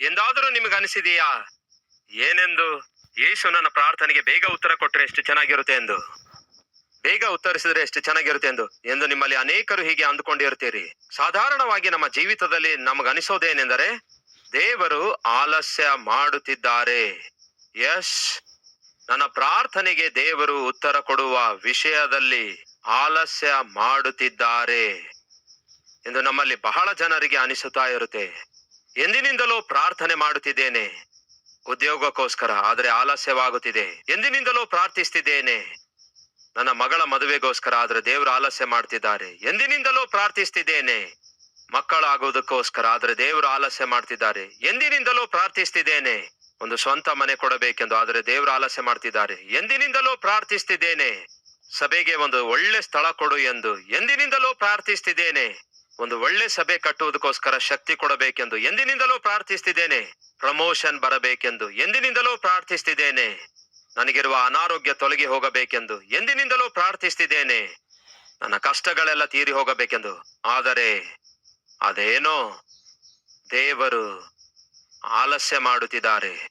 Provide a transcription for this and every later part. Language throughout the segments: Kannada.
ಎಂದಾದರೂ ನಿಮಗೆ ಅನಿಸಿದೆಯಾ? ಏನೆಂದು? ಯೇಸು ನನ್ನ ಪ್ರಾರ್ಥನೆಗೆ ಬೇಗ ಉತ್ತರ ಕೊಟ್ಟರೆ ಎಷ್ಟು ಚೆನ್ನಾಗಿರುತ್ತೆ ಎಂದು. ಬೇಗ ಉತ್ತರಿಸಿದ್ರೆ ಎಷ್ಟು ಚೆನ್ನಾಗಿರುತ್ತೆ ಎಂದು. ಎಂದು ನಿಮ್ಮಲ್ಲಿ ಅನೇಕರು ಹೀಗೆ ಅಂದುಕೊಂಡಿರುತ್ತೀರಿ. ಸಾಧಾರಣವಾಗಿ ನಮ್ಮ ಜೀವಿತದಲ್ಲಿ ನಮಗನಿಸೋದೇನೆಂದರೆ, ದೇವರು ಆಲಸ್ಯ ಮಾಡುತ್ತಿದ್ದಾರೆ. ಯಶ್. ನನ್ನ ಪ್ರಾರ್ಥನೆಗೆ ದೇವರು ಉತ್ತರ ಕೊಡುವ ವಿಷಯದಲ್ಲಿ ಆಲಸ್ಯ ಮಾಡುತ್ತಿದ್ದಾರೆ. ಎಂದು ನಮ್ಮಲ್ಲಿ ಬಹಳ ಜನರಿಗೆ ಅನಿಸುತ್ತಾ ಇರುತ್ತೆ. ಎಂದಿನಿಂದಲೂ ಪ್ರಾರ್ಥನೆ ಮಾಡುತ್ತಿದ್ದೇನೆ. ಉದ್ಯೋಗಕ್ಕೋಸ್ಕರ, ಆದರೆ ಆಲಸ್ಯವಾಗುತ್ತಿದೆ. ಎಂದಿನಿಂದಲೂ ಪ್ರಾರ್ಥಿಸ್ತಿದ್ದೇನೆ ನನ್ನ ಮಗಳ ಮದುವೆಗೋಸ್ಕರ, ಆದ್ರೆ ದೇವರು ಆಲಸ್ಯ ಮಾಡ್ತಿದ್ದಾರೆ ಎಂದಿನಿಂದಲೂ ಪ್ರಾರ್ಥಿಸ್ತಿದ್ದೇನೆ ಮಕ್ಕಳಾಗುವುದಕ್ಕೋಸ್ಕರ, ಆದ್ರೆ ದೇವರು ಆಲಸ್ಯ ಮಾಡ್ತಿದ್ದಾರೆ ಎಂದಿನಿಂದಲೂ ಪ್ರಾರ್ಥಿಸ್ತಿದ್ದೇನೆ ಒಂದು ಸ್ವಂತ ಮನೆ ಕೊಡಬೇಕೆಂದು, ಆದರೆ ದೇವರು ಆಲಸ್ಯ ಮಾಡ್ತಿದ್ದಾರೆ ಎಂದಿನಿಂದಲೂ ಪ್ರಾರ್ಥಿಸ್ತಿದ್ದೇನೆ ಸಭೆಗೆ ಒಂದು ಒಳ್ಳೆ ಸ್ಥಳ ಕೊಡು ಎಂದು, ಎಂದಿನಿಂದಲೂ ಪ್ರಾರ್ಥಿಸ್ತಿದ್ದೇನೆ ಒಂದು ಒಳ್ಳೆ ಸಭೆ ಕಟ್ಟುವುದಕ್ಕೋಸ್ಕರ ಶಕ್ತಿ ಕೊಡಬೇಕೆಂದು ಎಂದಿನಿಂದಲೂ ಪ್ರಾರ್ಥಿಸ್ತಿದ್ದೇನೆ. ಪ್ರಮೋಷನ್ ಬರಬೇಕೆಂದು ಎಂದಿನಿಂದಲೂ ಪ್ರಾರ್ಥಿಸ್ತಿದ್ದೇನೆ. ನನಗಿರುವ ಅನಾರೋಗ್ಯ ತೊಲಗಿ ಹೋಗಬೇಕೆಂದು ಎಂದಿನಿಂದಲೂ ಪ್ರಾರ್ಥಿಸ್ತಿದ್ದೇನೆ. ನನ್ನ ಕಷ್ಟಗಳೆಲ್ಲ ತೀರಿ ಹೋಗಬೇಕೆಂದು. ಆದರೆ ಅದೇನೋ ದೇವರು ಆಲಸ್ಯ ಮಾಡುತ್ತಿದ್ದಾರೆ.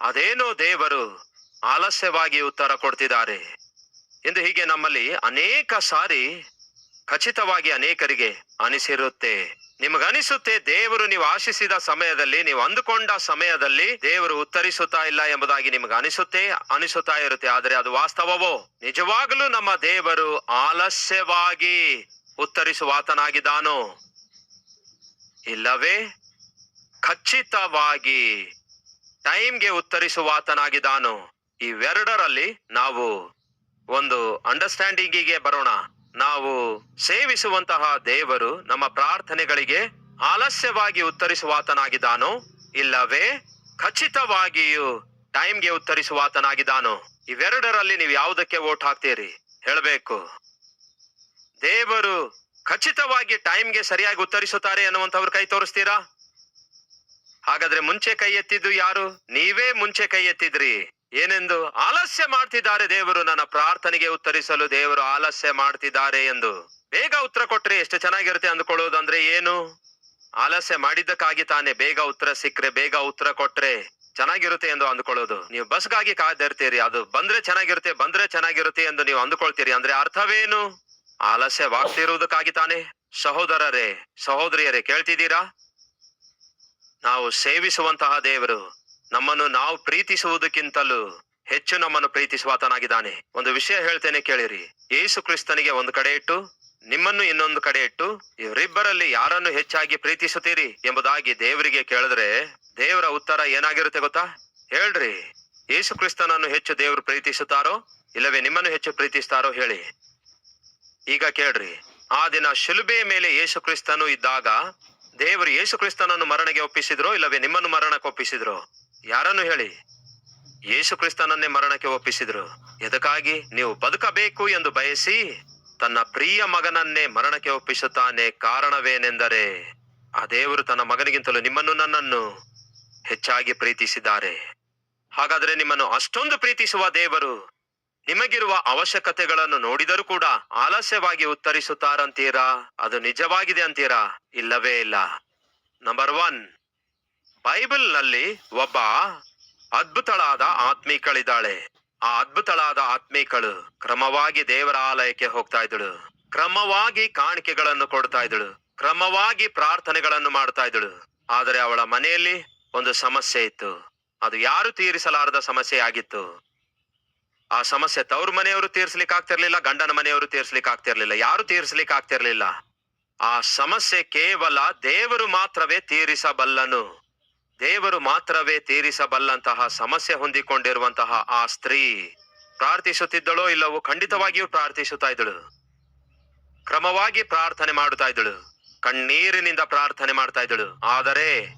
ಅದೇನೋ ದೇವರು ಆಲಸ್ಯವಾಗಿ ಉತ್ತರ ಕೊಡ್ತಿದ್ದಾರೆ. ಎಂದು ಹೀಗೆ ನಮ್ಮಲ್ಲಿ ಅನೇಕ ಸಾರಿ ಖಚಿತವಾಗಿ ಅನೇಕರಿಗೆ ಅನಿಸಿರುತ್ತೆ. ನಿಮಗನಿಸುತ್ತೆ, ದೇವರು ನೀವು ಆಶಿಸಿದ ಸಮಯದಲ್ಲಿ, ನೀವು ಅಂದುಕೊಂಡ ಸಮಯದಲ್ಲಿ ದೇವರು ಉತ್ತರಿಸುತ್ತಾ ಇಲ್ಲ ಎಂಬುದಾಗಿ ನಿಮಗೆ ಅನಿಸುತ್ತೆ ಅನಿಸುತ್ತಾ ಇರುತ್ತೆ. ಆದರೆ ಅದು ವಾಸ್ತವವೋ? ನಿಜವಾಗಲೂ ನಮ್ಮ ದೇವರು ಆಲಸ್ಯವಾಗಿ ಉತ್ತರಿಸುವಾತನಾಗಿದ್ದಾನೋ? ಇಲ್ಲವೇ? ಖಚಿತವಾಗಿ ಟೈಮ್ಗೆ ಉತ್ತರಿಸುವಾತನಾಗಿದ್ದಾನೋ? ಇವೆರಡರಲ್ಲಿ ನಾವು ಒಂದು ಅಂಡರ್ಸ್ಟ್ಯಾಂಡಿಂಗಿಗೆ ಬರೋಣ. ನಾವು ಸೇವಿಸುವಂತಹ ದೇವರು ನಮ್ಮ ಪ್ರಾರ್ಥನೆಗಳಿಗೆ ಆಲಸ್ಯವಾಗಿ ಉತ್ತರಿಸುವಾತನಾಗಿದ್ದಾನೋ? ಇಲ್ಲವೇ? ಖಚಿತವಾಗಿಯೂ ಟೈಮ್ಗೆ ಉತ್ತರಿಸುವಾತನಾಗಿದ್ದಾನೋ? ಇವೆರಡರಲ್ಲಿ ನೀವು ಯಾವುದಕ್ಕೆ ವೋಟ್ ಹಾಕ್ತೀರಿ? ಹೇಳಬೇಕು. ದೇವರು ಖಚಿತವಾಗಿ ಟೈಮ್ಗೆ ಸರಿಯಾಗಿ ಉತ್ತರಿಸುತ್ತಾರೆ ಅನ್ನುವಂಥವ್ರು ಕೈ ತೋರಿಸ್ತೀರಾ? ಹಾಗಾದ್ರೆ ಮುಂಚೆ ಕೈ ಎತ್ತಿದ್ದು ಯಾರು? ನೀವೇ ಮುಂಚೆ ಕೈ ಎತ್ತಿದ್ರಿ. ಏನೆಂದು ಆಲಸ್ಯ ಮಾಡ್ತಿದ್ದಾರೆ ದೇವರು? ನನ್ನ ಪ್ರಾರ್ಥನೆಗೆ ಉತ್ತರಿಸಲು ದೇವರು ಆಲಸ್ಯ ಮಾಡ್ತಿದ್ದಾರೆ ಎಂದು. ಬೇಗ ಉತ್ತರ ಕೊಟ್ರೆ, ಎಷ್ಟು ಚೆನ್ನಾಗಿರುತ್ತೆ ಅಂದ್ಕೊಳ್ಳೋದಂದ್ರೆ ಏನು? ಆಲಸ್ಯ ಮಾಡಿದ್ದಕ್ಕಾಗಿ ತಾನೇ ಬೇಗ ಉತ್ತರ ಸಿಕ್ಕರೆ, ಬೇಗ ಉತ್ತರ ಕೊಟ್ರೆ ಚೆನ್ನಾಗಿರುತ್ತೆ ಎಂದು ಅಂದ್ಕೊಳ್ಳೋದು. ನೀವು ಬಸ್ಗಾಗಿ ಕಾದಿರ್ತೀರಿ, ಅದು ಬಂದ್ರೆ ಚೆನ್ನಾಗಿರುತ್ತೆ ಬಂದ್ರೆ ಚೆನ್ನಾಗಿರುತ್ತೆ ಎಂದು ನೀವು ಅಂದುಕೊಳ್ತೀರಿ ಅಂದ್ರೆ ಅರ್ಥವೇನು? ಆಲಸ್ಯವಾಗ್ತಿರುವುದಕ್ಕಾಗಿ ತಾನೆ. ಸಹೋದರರೇ, ಸಹೋದರಿಯರೇ, ಕೇಳ್ತಿದ್ದೀರಾ? ನಾವು ಸೇವಿಸುವಂತಹ ದೇವರು ನಮ್ಮನ್ನು ನಾವು ಪ್ರೀತಿಸುವುದಕ್ಕಿಂತಲೂ ಹೆಚ್ಚು ನಮ್ಮನ್ನು ಪ್ರೀತಿಸುವಾತನಾಗಿದ್ದಾನೆ. ಒಂದು ವಿಷಯ ಹೇಳ್ತೇನೆ ಕೇಳಿರಿ. ಯೇಸು ಕ್ರಿಸ್ತನಿಗೆ ಒಂದು ಕಡೆ ಇಟ್ಟು, ನಿಮ್ಮನ್ನು ಇನ್ನೊಂದು ಕಡೆ ಇಟ್ಟು, ಇವರಿಬ್ಬರಲ್ಲಿ ಯಾರನ್ನು ಹೆಚ್ಚಾಗಿ ಪ್ರೀತಿಸುತ್ತೀರಿ ಎಂಬುದಾಗಿ ದೇವರಿಗೆ ಕೇಳಿದ್ರೆ ದೇವರ ಉತ್ತರ ಏನಾಗಿರುತ್ತೆ ಗೊತ್ತಾ? ಹೇಳ್ರಿ. ಯೇಸು ಕ್ರಿಸ್ತನನ್ನು ಹೆಚ್ಚು ದೇವರು ಪ್ರೀತಿಸುತ್ತಾರೋ, ಇಲ್ಲವೇ ನಿಮ್ಮನ್ನು ಹೆಚ್ಚು ಪ್ರೀತಿಸ್ತಾರೋ ಹೇಳಿ. ಈಗ ಕೇಳ್ರಿ. ಆ ದಿನ ಶಿಲುಬೆಯ ಮೇಲೆ ಯೇಸು ಕ್ರಿಸ್ತನು ಇದ್ದಾಗ ದೇವರು ಯೇಸು ಕ್ರಿಸ್ತನನ್ನು ಮರಣಕ್ಕೆ ಒಪ್ಪಿಸಿದ್ರು, ಇಲ್ಲವೇ ನಿಮ್ಮನ್ನು ಮರಣಕ್ಕೆ ಒಪ್ಪಿಸಿದ್ರೋ? ಯಾರನ್ನು ಹೇಳಿ? ಯೇಸು ಕ್ರಿಸ್ತನನ್ನೇ ಮರಣಕ್ಕೆ ಒಪ್ಪಿಸಿದ್ರು. ಎದಕ್ಕಾಗಿ? ನೀವು ಬದುಕಬೇಕು ಎಂದು ಬಯಸಿ ತನ್ನ ಪ್ರಿಯ ಮಗನನ್ನೇ ಮರಣಕ್ಕೆ ಒಪ್ಪಿಸುತ್ತಾನೆ ಕಾರಣವೇನೆಂದರೆ, ಆ ದೇವರು ತನ್ನ ಮಗನಿಗಿಂತಲೂ ನಿಮ್ಮನ್ನು ನನ್ನನ್ನು ಹೆಚ್ಚಾಗಿ ಪ್ರೀತಿಸಿದ್ದಾರೆ. ಹಾಗಾದರೆ ನಿಮ್ಮನ್ನು ಅಷ್ಟೊಂದು ಪ್ರೀತಿಸುವ ದೇವರು ನಿಮಗಿರುವ ಅವಶ್ಯಕತೆಗಳನ್ನು ನೋಡಿದರೂ ಕೂಡ ಆಲಸ್ಯವಾಗಿ ಉತ್ತರಿಸುತ್ತಾರಂತೀರಾ? ಅದು ನಿಜವಾಗಿದೆ ಅಂತೀರಾ? ಇಲ್ಲವೇ ಇಲ್ಲ. ನಂಬರ್ ಒನ್ ಬೈಬಲ್ನಲ್ಲಿ ಒಬ್ಬ ಅದ್ಭುತಳಾದ ಆತ್ಮೀಕಳಿದ್ದಾಳೆ ಆ ಅದ್ಭುತಳಾದ ಆತ್ಮೀಕಳು ಕ್ರಮವಾಗಿ ದೇವರ ಆಲಯಕ್ಕೆ ಹೋಗ್ತಾ ಇದ್ದಳು. ಕ್ರಮವಾಗಿ ಕಾಣಿಕೆಗಳನ್ನು ಕೊಡ್ತಾ ಇದ್ದಳು. ಕ್ರಮವಾಗಿ ಪ್ರಾರ್ಥನೆಗಳನ್ನು ಮಾಡ್ತಾ ಇದ್ದಳು. ಆದರೆ ಅವಳ ಮನೆಯಲ್ಲಿ ಒಂದು ಸಮಸ್ಯೆ ಇತ್ತು. ಅದು ಯಾರು ತೀರಿಸಲಾರದ ಸಮಸ್ಯೆ ಆಗಿತ್ತು? ಆ ಸಮಸ್ಯೆ ತವ್ರ ಮನೆಯವರು ತೀರ್ಸ್ಲಿಕ್ಕೆ ಆಗ್ತಿರ್ಲಿಲ್ಲ, ಗಂಡನ ಮನೆಯವರು ತೀರ್ಸ್ಲಿಕ್ಕೆ ಆಗ್ತಿರ್ಲಿಲ್ಲ. ಯಾರು ತೀರ್ಸ್ಲಿಕ್ಕೆ ಆಗ್ತಿರ್ಲಿಲ್ಲ? ಆ ಸಮಸ್ಯೆ ಕೇವಲ ದೇವರು ಮಾತ್ರವೇ ತೀರಿಸಬಲ್ಲನು. ದೇವರು ಮಾತ್ರವೇ ತೀರಿಸಬಲ್ಲಂತಹ ಸಮಸ್ಯೆ ಹೊಂದಿಕೊಂಡಿರುವಂತಹ ಆ ಸ್ತ್ರೀ ಪ್ರಾರ್ಥಿಸುತ್ತಿದ್ದಳೋ ಇಲ್ಲವೋ ಖಂಡಿತವಾಗಿಯೂ ಪ್ರಾರ್ಥಿಸುತ್ತಾ ಇದ್ದಳು. ಕ್ರಮವಾಗಿ ಪ್ರಾರ್ಥನೆ ಮಾಡುತ್ತಾ ಇದ್ದಳು. ಕಣ್ಣೀರಿನಿಂದ ಪ್ರಾರ್ಥನೆ ಮಾಡ್ತಾ ಇದ್ದಳು. ಆದರೆ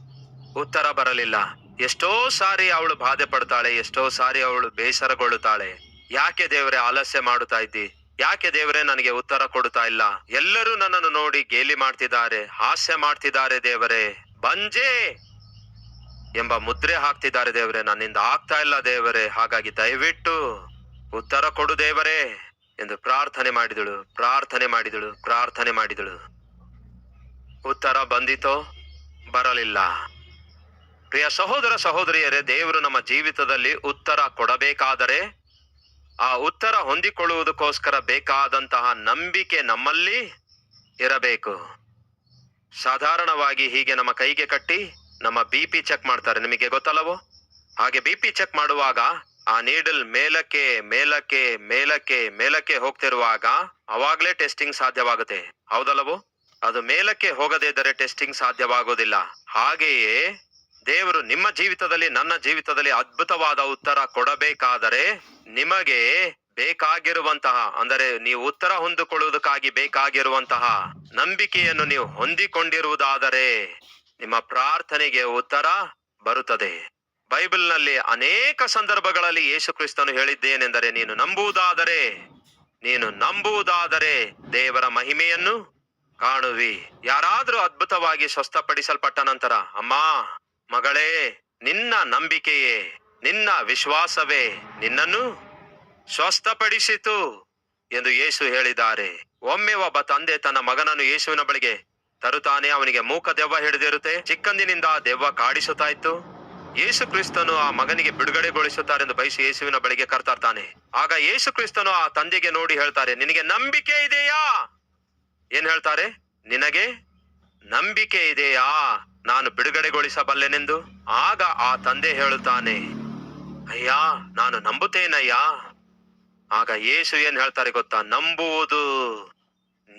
ಉತ್ತರ ಬರಲಿಲ್ಲ. ಎಷ್ಟೋ ಸಾರಿ ಅವಳು ಬಾಧೆ ಪಡ್ತಾಳೆ, ಎಷ್ಟೋ ಸಾರಿ ಅವಳು ಬೇಸರಗೊಳ್ಳುತ್ತಾಳೆ. ಯಾಕೆ ದೇವರೇ ಆಲಸ್ಯ ಮಾಡುತ್ತಾ ಇದ್ದಿ? ಯಾಕೆ ದೇವರೇ ನನಗೆ ಉತ್ತರ ಕೊಡುತ್ತಾ ಇಲ್ಲ? ಎಲ್ಲರೂ ನನ್ನನ್ನು ನೋಡಿ ಗೇಲಿ ಮಾಡ್ತಿದ್ದಾರೆ, ಹಾಸ್ಯ ಮಾಡ್ತಿದ್ದಾರೆ ದೇವರೇ. ಬಂಜೆ! ಎಂಬ ಮುದ್ರೆ ಹಾಕ್ತಿದ್ದಾರೆ ದೇವರೇ, ನನ್ನಿಂದ ಆಗ್ತಾ ಇಲ್ಲ ದೇವರೇ, ಹಾಗಾಗಿ ದಯವಿಟ್ಟು ಉತ್ತರ ಕೊಡು ದೇವರೇ ಎಂದು ಪ್ರಾರ್ಥನೆ ಮಾಡಿದಳು ಪ್ರಾರ್ಥನೆ ಮಾಡಿದಳು ಪ್ರಾರ್ಥನೆ ಮಾಡಿದಳು. ಉತ್ತರ ಬಂದಿತೋ ಬರಲಿಲ್ಲ. ಪ್ರಿಯ ಸಹೋದರ ಸಹೋದರಿಯರೇ, ದೇವರು ನಮ್ಮ ಜೀವಿತದಲ್ಲಿ ಉತ್ತರ ಕೊಡಬೇಕಾದರೆ ಆ ಉತ್ತರ ಹೊಂದಿಕೊಳ್ಳುವುದಕ್ಕೋಸ್ಕರ ಬೇಕಾದಂತಹ ನಂಬಿಕೆ ನಮ್ಮಲ್ಲಿ ಇರಬೇಕು. ಸಾಧಾರಣವಾಗಿ ಹೀಗೆ ನಮ್ಮ ಕೈಗೆ ಕಟ್ಟಿ ನಮ್ಮ ಬಿ ಪಿ ಚೆಕ್ ಮಾಡ್ತಾರೆ. ನಿಮಗೆ ಗೊತ್ತಲ್ಲವೋ? ಹಾಗೆ ಬಿ ಪಿ ಚೆಕ್ ಮಾಡುವಾಗ ಆ ನೀಡಲ್ ಮೇಲಕ್ಕೆ ಮೇಲಕ್ಕೆ ಮೇಲಕ್ಕೆ ಮೇಲಕ್ಕೆ ಹೋಗ್ತಿರುವಾಗ ಅವಾಗ್ಲೇ ಟೆಸ್ಟಿಂಗ್ ಸಾಧ್ಯವಾಗುತ್ತೆ. ಹೌದಲ್ಲವೋ? ಅದು ಮೇಲಕ್ಕೆ ಹೋಗದೇ ಇದ್ದರೆ ಟೆಸ್ಟಿಂಗ್ ಸಾಧ್ಯವಾಗೋದಿಲ್ಲ ಹಾಗೆಯೇ ದೇವರು ನಿಮ್ಮ ಜೀವಿತದಲ್ಲಿ, ನನ್ನ ಜೀವಿತದಲ್ಲಿ ಅದ್ಭುತವಾದ ಉತ್ತರ ಕೊಡಬೇಕಾದರೆ ನಿಮಗೆ ಬೇಕಾಗಿರುವಂತಹ, ಅಂದರೆ ನೀವು ಉತ್ತರ ಹೊಂದಿಕೊಳ್ಳುವುದಕ್ಕಾಗಿ ಬೇಕಾಗಿರುವಂತಹ ನಂಬಿಕೆಯನ್ನು ನೀವು ಹೊಂದಿಕೊಂಡಿರುವುದಾದರೆ ನಿಮ್ಮ ಪ್ರಾರ್ಥನೆಗೆ ಉತ್ತರ ಬರುತ್ತದೆ. ಬೈಬಲ್ನಲ್ಲಿ ಅನೇಕ ಸಂದರ್ಭಗಳಲ್ಲಿ ಯೇಸು ಕ್ರಿಸ್ತನು ಹೇಳಿದ್ದೇನೆಂದರೆ, ನೀನು ನಂಬುವುದಾದರೆ ನೀನು ನಂಬುವುದಾದರೆ ದೇವರ ಮಹಿಮೆಯನ್ನು ಕಾಣುವಿ. ಯಾರಾದರೂ ಅದ್ಭುತವಾಗಿ ಸ್ವಸ್ಥಪಡಿಸಲ್ಪಟ್ಟ ನಂತರ, ಅಮ್ಮ, ಮಗಳೇ, ನಿನ್ನ ನಂಬಿಕೆಯೇ, ನಿನ್ನ ವಿಶ್ವಾಸವೇ, ನಿನ್ನನ್ನು ಸ್ವಸ್ಥಪಡಿಸಿತು ಎಂದು ಯೇಸು ಹೇಳಿದ್ದಾರೆ. ಒಮ್ಮೆ ಒಬ್ಬ ತಂದೆ ತನ್ನ ಮಗನನ್ನು ಯೇಸುವಿನ ಬಳಿಗೆ ತರುತ್ತಾನೆ ಅವನಿಗೆ ಮೂಕ ದೆವ್ವ ಹಿಡಿದಿರುತ್ತೆ. ಚಿಕ್ಕಂದಿನಿಂದ ಆ ದೆವ್ವ ಕಾಡಿಸುತ್ತಾ ಇತ್ತು ಯೇಸು ಕ್ರಿಸ್ತನು ಆ ಮಗನಿಗೆ ಬಿಡುಗಡೆಗೊಳಿಸುತ್ತಾರೆಂದು ಬಯಸಿ ಯೇಸುವಿನ ಬಳಿಗೆ ಕರ್ತಾರ್ತಾನೆ. ಆಗ ಯೇಸು ಕ್ರಿಸ್ತನು ಆ ತಂದೆಗೆ ನೋಡಿ ಹೇಳ್ತಾರೆ, ನಿನಗೆ ನಂಬಿಕೆ ಇದೆಯಾ? ಏನ್ ಹೇಳ್ತಾರೆ? ನಿನಗೆ ನಂಬಿಕೆ ಇದೆಯಾ? ನಾನು ಬಿಡುಗಡೆಗೊಳಿಸಬಲ್ಲೆನೆಂದು. ಆಗ ಆ ತಂದೆ ಹೇಳುತ್ತಾನೆ, ಅಯ್ಯ, ನಾನು ನಂಬುತ್ತೇನಯ್ಯ? ಆಗ ಯೇಸು ಏನ್ ಹೇಳ್ತಾರೆ ಗೊತ್ತಾ? ನಂಬುವುದು.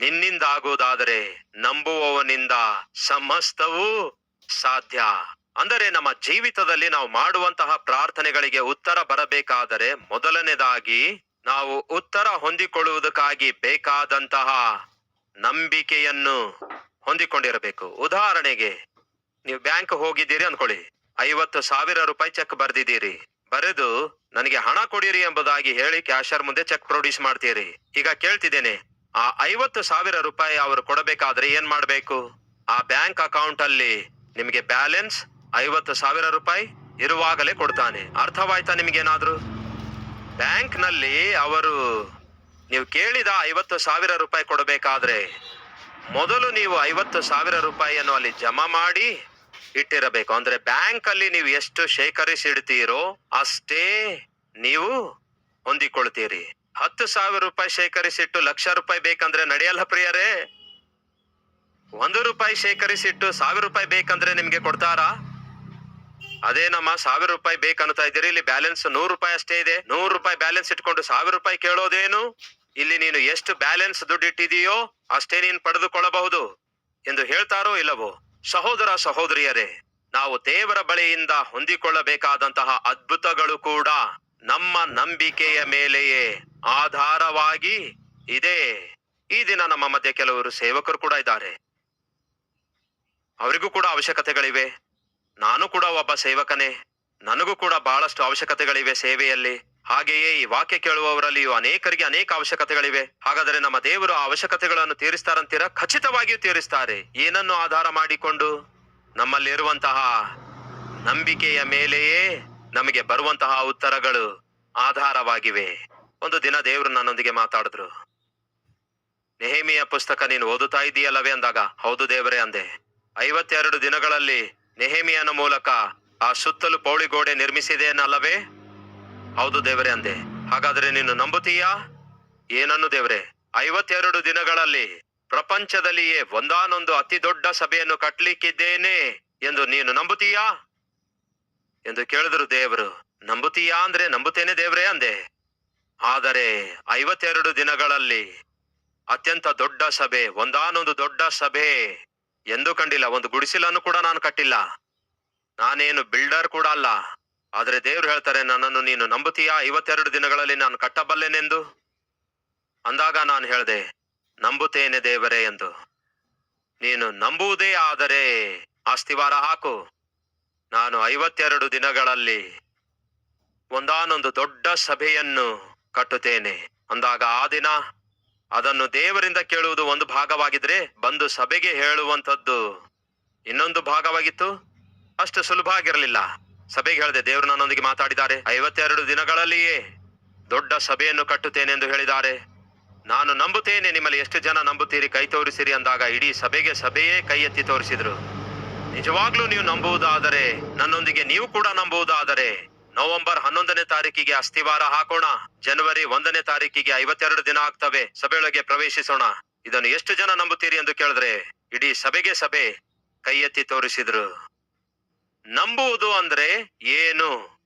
ನಿನ್ನಿಂದ ಆಗುವುದಾದರೆ ನಂಬುವವನಿಂದ ಸಮಸ್ತವೂ ಸಾಧ್ಯ. ಅಂದರೆ ನಮ್ಮ ಜೀವಿತದಲ್ಲಿ ನಾವು ಮಾಡುವಂತಹ ಪ್ರಾರ್ಥನೆಗಳಿಗೆ ಉತ್ತರ ಬರಬೇಕಾದರೆ ಮೊದಲನೇದಾಗಿ ನಾವು ಉತ್ತರ ಹೊಂದಿಕೊಳ್ಳುವುದಕ್ಕಾಗಿ ಬೇಕಾದಂತಹ ನಂಬಿಕೆಯನ್ನು ಹೊಂದಿಕೊಂಡಿರಬೇಕು. ಉದಾಹರಣೆಗೆ, ನೀವು ಬ್ಯಾಂಕ್ ಹೋಗಿದ್ದೀರಿ ಅನ್ಕೊಳ್ಳಿ ಐವತ್ತು ಸಾವಿರ ರೂಪಾಯಿ ಚೆಕ್ ಬರ್ದಿದ್ದೀರಿ. ಬರೆದು, ನನಗೆ ಹಣ ಕೊಡಿರಿ ಎಂಬುದಾಗಿ ಹೇಳಿ ಕ್ಯಾಶರ್ ಮುಂದೆ ಚೆಕ್ ಪ್ರೊಡ್ಯೂಸ್ ಮಾಡ್ತೀರಿ. ಈಗ ಕೇಳ್ತಿದ್ದೇನೆ ಆ ಐವತ್ತು ಸಾವಿರ ರೂಪಾಯಿ ಅವರು ಕೊಡಬೇಕಾದ್ರೆ ಏನ್ ಮಾಡಬೇಕು? ಆ ಬ್ಯಾಂಕ್ ಅಕೌಂಟ್ ಅಲ್ಲಿ ನಿಮಗೆ ಬ್ಯಾಲೆನ್ಸ್ ಐವತ್ತು ಸಾವಿರ ರೂಪಾಯಿ ಇರುವಾಗಲೇ ಕೊಡ್ತಾನೆ. ಅರ್ಥವಾಯ್ತಾ ನಿಮ್ಗೇನಾದ್ರೂ? ಬ್ಯಾಂಕ್ನಲ್ಲಿ ಅವರು ನೀವು ಕೇಳಿದ ಐವತ್ತು ಸಾವಿರ ರೂಪಾಯಿ ಕೊಡಬೇಕಾದ್ರೆ ಮೊದಲು ನೀವು ಐವತ್ತು ಸಾವಿರ ರೂಪಾಯಿಯನ್ನು ಅಲ್ಲಿ ಜಮಾ ಮಾಡಿ ಇಟ್ಟಿರಬೇಕು. ಅಂದ್ರೆ ಬ್ಯಾಂಕ್ ಅಲ್ಲಿ ನೀವು ಎಷ್ಟು ಶೇಖರಿಸಿಡ್ತೀರೋ ಅಷ್ಟೇ ನೀವು ಹೊಂದಿಕೊಳ್ತೀರಿ. ಹತ್ತು ಸಾವಿರ ರೂಪಾಯಿ ಶೇಖರಿಸಿಟ್ಟು ಲಕ್ಷ ರೂಪಾಯಿ ಬೇಕಂದ್ರೆ ನಡೆಯಲ್ಲ ಪ್ರಿಯರೇ. ಒಂದು ರೂಪಾಯಿ ಶೇಖರಿಸಿಟ್ಟು ಸಾವಿರ ರೂಪಾಯಿ ಬೇಕಂದ್ರೆ ನಿಮ್ಗೆ ಕೊಡ್ತಾರಾ? ಅದೇನಮ್ಮ ಸಾವಿರ ರೂಪಾಯಿ ಬೇಕನ್ನುತ್ತಾ ಇದ್ದೀರಿ. ಇಲ್ಲಿ ಬ್ಯಾಲೆನ್ಸ್ ನೂರು ರೂಪಾಯಿ ಅಷ್ಟೇ ಇದೆ. ನೂರು ರೂಪಾಯಿ ಬ್ಯಾಲೆನ್ಸ್ ಇಟ್ಕೊಂಡು ಸಾವಿರ ರೂಪಾಯಿ ಕೇಳೋದೇನು? ಇಲ್ಲಿ ನೀನು ಎಷ್ಟು ಬ್ಯಾಲೆನ್ಸ್ ದುಡ್ಡು ಇಟ್ಟಿದೀಯೋ ಅಷ್ಟೇ ನೀನು ಪಡೆದುಕೊಳ್ಳಬಹುದು. ಎಂದು ಹೇಳ್ತಾರೋ ಇಲ್ಲವೋ? ಸಹೋದರ ಸಹೋದರಿಯರೇ, ನಾವು ದೇವರ ಬಳಿಯಿಂದ ಹೊಂದಿಕೊಳ್ಳಬೇಕಾದಂತಹ ಅದ್ಭುತಗಳು ಕೂಡ ನಮ್ಮ ನಂಬಿಕೆಯ ಮೇಲೆಯೇ. ಆಧಾರವಾಗಿ ಇದೆ. ಈ ದಿನ ನಮ್ಮ ಮಧ್ಯೆ ಕೆಲವರು ಸೇವಕರು ಕೂಡ ಇದ್ದಾರೆ. ಅವರಿಗೂ ಕೂಡ ಅವಶ್ಯಕತೆಗಳಿವೆ. ನಾನು ಕೂಡ ಒಬ್ಬ ಸೇವಕನೇ. ನನಗೂ ಕೂಡ ಬಹಳಷ್ಟು ಅವಶ್ಯಕತೆಗಳಿವೆ ಸೇವೆಯಲ್ಲಿ. ಹಾಗೆಯೇ ಈ ವಾಕ್ಯ ಕೇಳುವವರಲ್ಲಿಯೂ ಅನೇಕರಿಗೆ ಅನೇಕ ಅವಶ್ಯಕತೆಗಳಿವೆ. ಹಾಗಾದರೆ ನಮ್ಮ ದೇವರು ಆ ಅವಶ್ಯಕತೆಗಳನ್ನು ತೀರಿಸ್ತಾರಂತೀರ? ಖಚಿತವಾಗಿಯೂ ತೀರಿಸ್ತಾರೆ. ಏನನ್ನು ಆಧಾರ ಮಾಡಿಕೊಂಡು? ನಮ್ಮಲ್ಲಿರುವಂತಹ ನಂಬಿಕೆಯ ಮೇಲೆಯೇ ನಮಗೆ ಬರುವಂತಹ ಉತ್ತರಗಳು ಆಧಾರವಾಗಿವೆ. ಒಂದು ದಿನ ದೇವರು ನನ್ನೊಂದಿಗೆ ಮಾತಾಡಿದ್ರು. ನೆಹಮಿಯ ಪುಸ್ತಕ ನೀನು ಓದುತ್ತಾ ಇದೆಯಲ್ಲವೇ ಅಂದಾಗ, ಹೌದು ದೇವರೇ ಅಂದೆ. ಐವತ್ತೆರಡು ದಿನಗಳಲ್ಲಿ ನೆಹಮಿಯನ ಮೂಲಕ ಆ ಸುತ್ತಲೂ ಪೌಳಿಗೋಡೆ ನಿರ್ಮಿಸಿದೆಯನ್ನಲ್ಲವೇ ಹೌದು ದೇವರೇ ಅಂದೆ. ಹಾಗಾದರೆ ನೀನು ನಂಬುತ್ತೀಯಾ? ಏನನ್ನು ದೇವರೇ? ಐವತ್ತೆರಡು ದಿನಗಳಲ್ಲಿ ಪ್ರಪಂಚದಲ್ಲಿಯೇ ಒಂದಾನೊಂದು ಅತಿ ದೊಡ್ಡ ಸಭೆಯನ್ನು ಕಟ್ಟಲಿಕ್ಕಿದ್ದೇನೆ ಎಂದು ನೀನು ನಂಬುತ್ತೀಯಾ? ಎಂದು ಕೇಳಿದ್ರು ದೇವರು. ನಂಬುತ್ತೀಯಾ ಅಂದ್ರೆ ನಂಬುತ್ತೇನೆ ದೇವರೇ ಅಂದೆ. ಆದರೆ ಐವತ್ತೆರಡು ದಿನಗಳಲ್ಲಿ ಅತ್ಯಂತ ದೊಡ್ಡ ಸಭೆ, ಒಂದಾನೊಂದು ದೊಡ್ಡ ಸಭೆ ಎಂದು ಕಂಡಿಲ್ಲ. ಒಂದು ಗುಡಿಸಿಲನ್ನು ಕೂಡ ನಾನು ಕಟ್ಟಿಲ್ಲ. ನಾನೇನು ಬಿಲ್ಡರ್ ಕೂಡ ಅಲ್ಲ. ಆದರೆ ದೇವ್ರು ಹೇಳ್ತಾರೆ, ನನ್ನನ್ನು ನೀನು ನಂಬುತ್ತೀಯಾ? ಐವತ್ತೆರಡು ದಿನಗಳಲ್ಲಿ ನಾನು ಕಟ್ಟಬಲ್ಲೆನೆಂದು? ಅಂದಾಗ ನಾನು ಹೇಳಿದೆ, ನಂಬುತ್ತೇನೆ ದೇವರೇ ಎಂದು. ನೀನು ನಂಬುವುದೇ ಆದರೆ ಆಸ್ತಿವಾರ ಹಾಕು. ನಾನು ಐವತ್ತೆರಡು ದಿನಗಳಲ್ಲಿ ಒಂದಾನೊಂದು ದೊಡ್ಡ ಸಭೆಯನ್ನು ಕಟ್ಟುತ್ತೇನೆ. ಅಂದಾಗ ಆ ದಿನ ಅದನ್ನು ದೇವರಿಂದ ಕೇಳುವುದು ಒಂದು ಭಾಗವಾಗಿದ್ರೆ ಬಂದು ಸಭೆಗೆ ಹೇಳುವಂಥದ್ದು ಇನ್ನೊಂದು ಭಾಗವಾಗಿತ್ತು. ಅಷ್ಟು ಸುಲಭ ಆಗಿರಲಿಲ್ಲ. ಸಭೆಗೆ ಹೇಳಿದೆ ದೇವರು ನನ್ನೊಂದಿಗೆ ಮಾತಾಡಿದ್ದಾರೆ. ಐವತ್ತೆರಡು ದಿನಗಳಲ್ಲಿಯೇ ದೊಡ್ಡ ಸಭೆಯನ್ನು ಕಟ್ಟುತ್ತೇನೆ ಎಂದು ಹೇಳಿದ್ದಾರೆ. ನಾನು ನಂಬುತ್ತೇನೆ, ನಿಮ್ಮಲ್ಲಿ ಎಷ್ಟು ಜನ ನಂಬುತ್ತೀರಿ, ಕೈ ತೋರಿಸಿರಿ ಅಂದಾಗ ಇಡೀ ಸಭೆಗೆ ಸಭೆಯೇ ಕೈ ಎತ್ತಿ ತೋರಿಸಿದ್ರು. ನಿಜವಾಗ್ಲೂ ನೀವು ನಂಬುವುದಾದರೆ, ನನ್ನೊಂದಿಗೆ ನೀವು ಕೂಡ ನಂಬುವುದಾದರೆ ನವೆಂಬರ್ ಹನ್ನೊಂದನೇ ತಾರೀಕಿಗೆ ಅಸ್ಥಿವಾರ ಹಾಕೋಣ. ಜನವರಿ ಒಂದನೇ ತಾರೀಕಿಗೆ ಐವತ್ತೆರಡು ದಿನ ಆಗ್ತವೆ. ಸಭೆಯೊಳಗೆ ಪ್ರವೇಶಿಸೋಣ. ಇದನ್ನು ಎಷ್ಟು ಜನ ನಂಬುತ್ತೀರಿ ಎಂದು ಕೇಳಿದ್ರೆ, ಇಡೀ ಸಭೆಗೆ ಸಭೆ ಕೈ ಎತ್ತಿ ತೋರಿಸಿದ್ರು. ನಂಬುವುದು ಅಂದ್ರೆ ಏನು?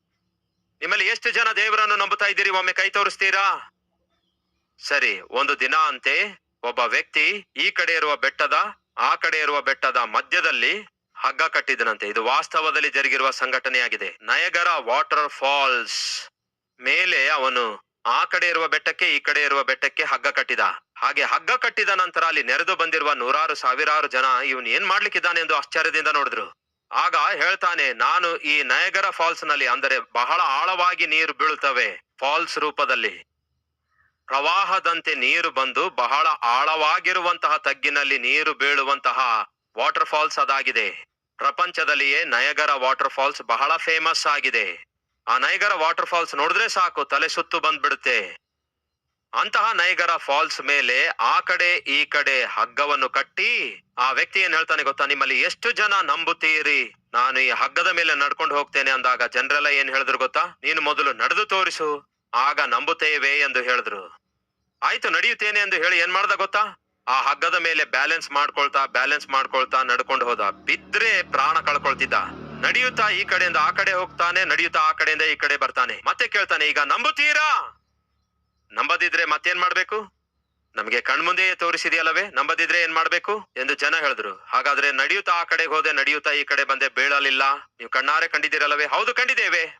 ನಿಮ್ಮಲ್ಲಿ ಎಷ್ಟು ಜನ ದೇವರನ್ನು ನಂಬುತ್ತಾ ಇದ್ದೀರಿ? ಒಮ್ಮೆ ಕೈ ತೋರಿಸ್ತೀರಾ? ಸರಿ, ಒಂದು ದಿನ ಅಂತೆ, ಒಬ್ಬ ವ್ಯಕ್ತಿ ಈ ಕಡೆ ಇರುವ ಬೆಟ್ಟದ, ಆ ಕಡೆ ಇರುವ ಬೆಟ್ಟದ ಮಧ್ಯದಲ್ಲಿ ಹಗ್ಗ ಕಟ್ಟಿದನಂತೆ. ಇದು ವಾಸ್ತವದಲ್ಲಿ ಜರುಗಿರುವ ಸಂಘಟನೆಯಾಗಿದೆ. ನಯಗರ ವಾಟರ್ ಫಾಲ್ಸ್ ಮೇಲೆ ಅವನು ಆ ಕಡೆ ಇರುವ ಬೆಟ್ಟಕ್ಕೆ ಈ ಕಡೆ ಇರುವ ಬೆಟ್ಟಕ್ಕೆ ಹಗ್ಗ ಕಟ್ಟಿದ. ಹಾಗೆ ಹಗ್ಗ ಕಟ್ಟಿದ ನಂತರ ಅಲ್ಲಿ ನೆರೆದು ಬಂದಿರುವ ನೂರಾರು ಸಾವಿರಾರು ಜನ ಇವನ್ ಏನ್ ಮಾಡ್ಲಿಕ್ಕಿದ್ದಾನೆ ಎಂದು ಆಶ್ಚರ್ಯದಿಂದ ನೋಡಿದ್ರು. ಆಗ ಹೇಳ್ತಾನೆ, ನಾನು ಈ ನಯಗರ ಫಾಲ್ಸ್ನಲ್ಲಿ ಅಂದರೆ ಬಹಳ ಆಳವಾಗಿ ನೀರು ಬೀಳುತ್ತವೆ ಫಾಲ್ಸ್ ರೂಪದಲ್ಲಿ. ಪ್ರವಾಹದಂತೆ ನೀರು ಬಂದು ಬಹಳ ಆಳವಾಗಿರುವಂತಹ ತಗ್ಗಿನಲ್ಲಿ ನೀರು ಬೀಳುವಂತಹ ವಾಟರ್ ಫಾಲ್ಸ್ ಅದಾಗಿದೆ. ಪ್ರಪಂಚದಲ್ಲಿಯೇ ನಯಗರ ವಾಟರ್ ಫಾಲ್ಸ್ ಬಹಳ ಫೇಮಸ್ ಆಗಿದೆ. ಆ ನಯಗರ ವಾಟರ್ ಫಾಲ್ಸ್ ನೋಡಿದ್ರೆ ಸಾಕು, ತಲೆ ಸುತ್ತು ಬಂದ್ಬಿಡುತ್ತೆ. ಅಂತಹ ನಯಗರ ಫಾಲ್ಸ್ ಮೇಲೆ ಆ ಕಡೆ, ಈ ಕಡೆ ಹಗ್ಗವನ್ನು ಕಟ್ಟಿ, ಆ ವ್ಯಕ್ತಿ ಏನ್ ಹೇಳ್ತಾನೆ ಗೊತ್ತಾ? ನಿಮ್ಮಲ್ಲಿ ಎಷ್ಟು ಜನ ನಂಬುತ್ತೀರಿ? ನಾನು ಈ ಹಗ್ಗದ ಮೇಲೆ ನಡ್ಕೊಂಡು ಹೋಗ್ತೇನೆ ಅಂದಾಗ ಜನರೆಲ್ಲ ಏನ್ ಹೇಳಿದ್ರು ಗೊತ್ತಾ? ನೀನು ಮೊದಲು ನಡೆದು ತೋರಿಸು, ಆಗ ನಂಬುತ್ತೇವೆ ಎಂದು ಹೇಳಿದ್ರು. ಆಯ್ತು, ನಡೆಯುತ್ತೇನೆ ಎಂದು ಹೇಳಿ ಏನ್ ಮಾಡ್ದ ಗೊತ್ತಾ? ಆ ಹಗ್ಗದ ಮೇಲೆ ಬ್ಯಾಲೆನ್ಸ್ ಮಾಡ್ಕೊಳ್ತಾ ಬ್ಯಾಲೆನ್ಸ್ ಮಾಡ್ಕೊಳ್ತಾ ನಡ್ಕೊಂಡು ಹೋದ. ಬಿದ್ರೆ ಪ್ರಾಣ ಕಳ್ಕೊಳ್ತಿದ್ದ. ನಡೆಯುತ್ತಾ ಈ ಕಡೆಯಿಂದ ಆ ಕಡೆ ಹೋಗ್ತಾನೆ, ನಡೆಯುತ್ತಾ ಆ ಕಡೆಯಿಂದ ಈ ಕಡೆ ಬರ್ತಾನೆ. ಮತ್ತೆ ಕೇಳ್ತಾನೆ, ಈಗ ನಂಬುತ್ತೀರಾ? ನಂಬದಿದ್ರೆ ಮತ್ತೇನ್ ಮಾಡ್ಬೇಕು? ನಮಗೆ ಕಣ್ಮುಂದೆಯೇ ತೋರಿಸಿದೆಯಲ್ಲವೇ, ನಂಬದಿದ್ರೆ ಏನ್ ಮಾಡ್ಬೇಕು? ಎಂದು ಜನ ಹೇಳಿದ್ರು. ಹಾಗಾದ್ರೆ ನಡೆಯುತ್ತಾ ಆ ಕಡೆಗೆ ಹೋದೆ, ನಡೆಯುತ್ತಾ ಈ ಕಡೆ ಬಂದೆ ಬೀಳಲಿಲ್ಲ. ನೀವು ಕಣ್ಣಾರೆ ಕಂಡಿದ್ದೀರಲ್ಲವೇ? ಹೌದು, ಕಂಡಿದ್ದೇವೆ.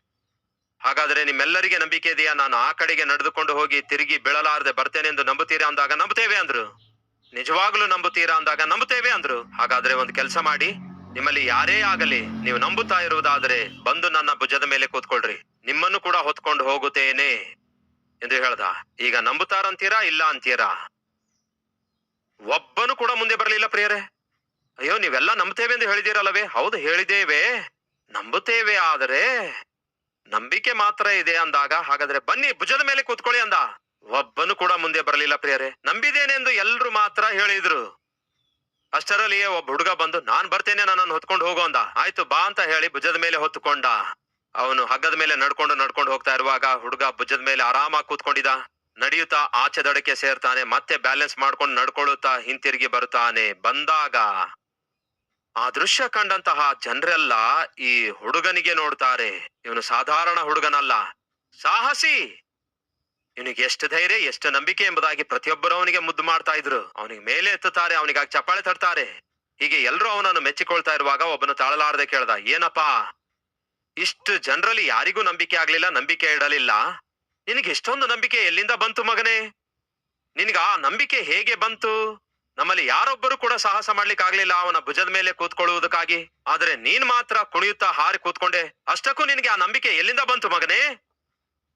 ಹಾಗಾದ್ರೆ ನಿಮ್ಮೆಲ್ಲರಿಗೆ ನಂಬಿಕೆ ಇದೆಯಾ? ನಾನು ಆ ಕಡೆಗೆ ನಡೆದುಕೊಂಡು ಹೋಗಿ ತಿರುಗಿ ಬೀಳಲಾರದೆ ಬರ್ತೇನೆ ಎಂದು ನಂಬುತ್ತೀರಾ ಅಂದಾಗ ನಂಬುತ್ತೇವೆ ಅಂದ್ರು. ನಿಜವಾಗ್ಲೂ ನಂಬುತ್ತೀರಾ ಅಂದಾಗ ನಂಬುತ್ತೇವೆ ಅಂದ್ರು. ಹಾಗಾದ್ರೆ ಒಂದು ಕೆಲಸ ಮಾಡಿ, ನಿಮ್ಮಲ್ಲಿ ಯಾರೇ ಆಗಲಿ ನೀವು ನಂಬುತ್ತಾ ಇರುವುದಾದರೆ ಬಂದು ನನ್ನ ಭುಜದ ಮೇಲೆ ಕೂತ್ಕೊಳ್ರಿ. ನಿಮ್ಮನ್ನು ಕೂಡ ಹೊತ್ಕೊಂಡು ಹೋಗುತ್ತೇನೆ ಎಂದು ಹೇಳ್ದ. ಈಗ ನಂಬುತ್ತಾರಂತೀರಾ, ಇಲ್ಲ ಅಂತೀರಾ? ಒಬ್ಬನು ಕೂಡ ಮುಂದೆ ಬರಲಿಲ್ಲ ಪ್ರಿಯರೇ. ಅಯ್ಯೋ, ನೀವೆಲ್ಲ ನಂಬುತ್ತೇವೆ ಎಂದು ಹೇಳಿದಿರಲ್ಲವೇ ಹೌದು, ಹೇಳಿದ್ದೇವೆ. ನಂಬುತ್ತೇವೆ, ಆದರೆ ನಂಬಿಕೆ ಮಾತ್ರ ಇದೆ ಅಂದಾಗ, ಹಾಗಾದ್ರೆ ಬನ್ನಿ ಭುಜದ ಮೇಲೆ ಕೂತ್ಕೊಳ್ಳಿ ಅಂದ. ಒಬ್ಬನು ಕೂಡ ಮುಂದೆ ಬರಲಿಲ್ಲ ಪ್ರಿಯರೇ. ನಂಬಿದ್ದೇನೆ ಎಂದು ಎಲ್ರು ಮಾತ್ರ ಹೇಳಿದ್ರು. ಅಷ್ಟರಲ್ಲಿಯೇ ಒಬ್ಬ ಹುಡುಗ ಬಂದು, ನಾನ್ ಬರ್ತೇನೆ, ನನ್ನನ್ನು ಹೊತ್ಕೊಂಡು ಹೋಗೋ ಅಂದ. ಆಯ್ತು, ಬಾ ಅಂತ ಹೇಳಿ ಭುಜದ ಮೇಲೆ ಹೊತ್ತುಕೊಂಡ ಅವನು ಹಗ್ಗದ ಮೇಲೆ ನಡ್ಕೊಂಡು ನಡ್ಕೊಂಡು ಹೋಗ್ತಾ ಇರುವಾಗ ಹುಡುಗ ಭುಜದ ಮೇಲೆ ಆರಾಮಾಗಿ ಕೂತ್ಕೊಂಡಿದ. ನಡೆಯುತ್ತಾ ಆಚೆ ದಡಕ್ಕೆ ಸೇರ್ತಾನೆ, ಮತ್ತೆ ಬ್ಯಾಲೆನ್ಸ್ ಮಾಡ್ಕೊಂಡು ನಡ್ಕೊಳ್ಳುತ್ತಾ ಹಿಂತಿರುಗಿ ಬರುತ್ತಾನೆ. ಬಂದಾಗ ಆ ದೃಶ್ಯ ಕಂಡಂತಹ ಜನರೆಲ್ಲ ಈ ಹುಡುಗನಿಗೆ ನೋಡ್ತಾರೆ. ಇವನು ಸಾಧಾರಣ ಹುಡುಗನಲ್ಲ. ಸಾಹಸಿ! ಇವನಿಗೆ ಎಷ್ಟು ಧೈರ್ಯ, ಎಷ್ಟು ನಂಬಿಕೆ ಎಂಬುದಾಗಿ ಪ್ರತಿಯೊಬ್ಬರು ಅವನಿಗೆ ಮುದ್ದು ಮಾಡ್ತಾ ಇದ್ರು. ಅವನಿಗೆ ಮೇಲೆ ಎತ್ತುತ್ತಾರೆ, ಅವನಿಗಾಗಿ ಚಪ್ಪಾಳೆ ತರ್ತಾರೆ ಹೀಗೆ ಎಲ್ಲರೂ ಅವನನ್ನು ಮೆಚ್ಚಿಕೊಳ್ತಾ ಇರುವಾಗ ಒಬ್ಬನು ತಾಳಲಾರದೆ ಕೇಳ್ದ, ಏನಪ್ಪಾ? ಇಷ್ಟು ಜನರಲ್ಲಿ ಯಾರಿಗೂ ನಂಬಿಕೆ ಆಗ್ಲಿಲ್ಲ, ನಂಬಿಕೆ ಇಡಲಿಲ್ಲ. ನಿನಗೆ ಇಷ್ಟೊಂದು ನಂಬಿಕೆ ಎಲ್ಲಿಂದ ಬಂತು ಮಗನೇ? ನಿನಗ ಆ ನಂಬಿಕೆ ಹೇಗೆ ಬಂತು? ನಮ್ಮಲ್ಲಿ ಯಾರೊಬ್ಬರು ಕೂಡ ಸಾಹಸ ಮಾಡ್ಲಿಕ್ಕೆ ಆಗ್ಲಿಲ್ಲ ಅವನ ಭುಜದ ಮೇಲೆ ಕೂತ್ಕೊಳ್ಳುವುದಕ್ಕಾಗಿ. ಆದ್ರೆ ನೀನ್ ಮಾತ್ರ ಕುಣಿಯುತ್ತಾ ಹಾರಿ ಕೂತ್ಕೊಂಡೆ. ಅಷ್ಟಕ್ಕೂ ನಿನಗೆ ಆ ನಂಬಿಕೆ ಎಲ್ಲಿಂದ ಬಂತು ಮಗನೇ?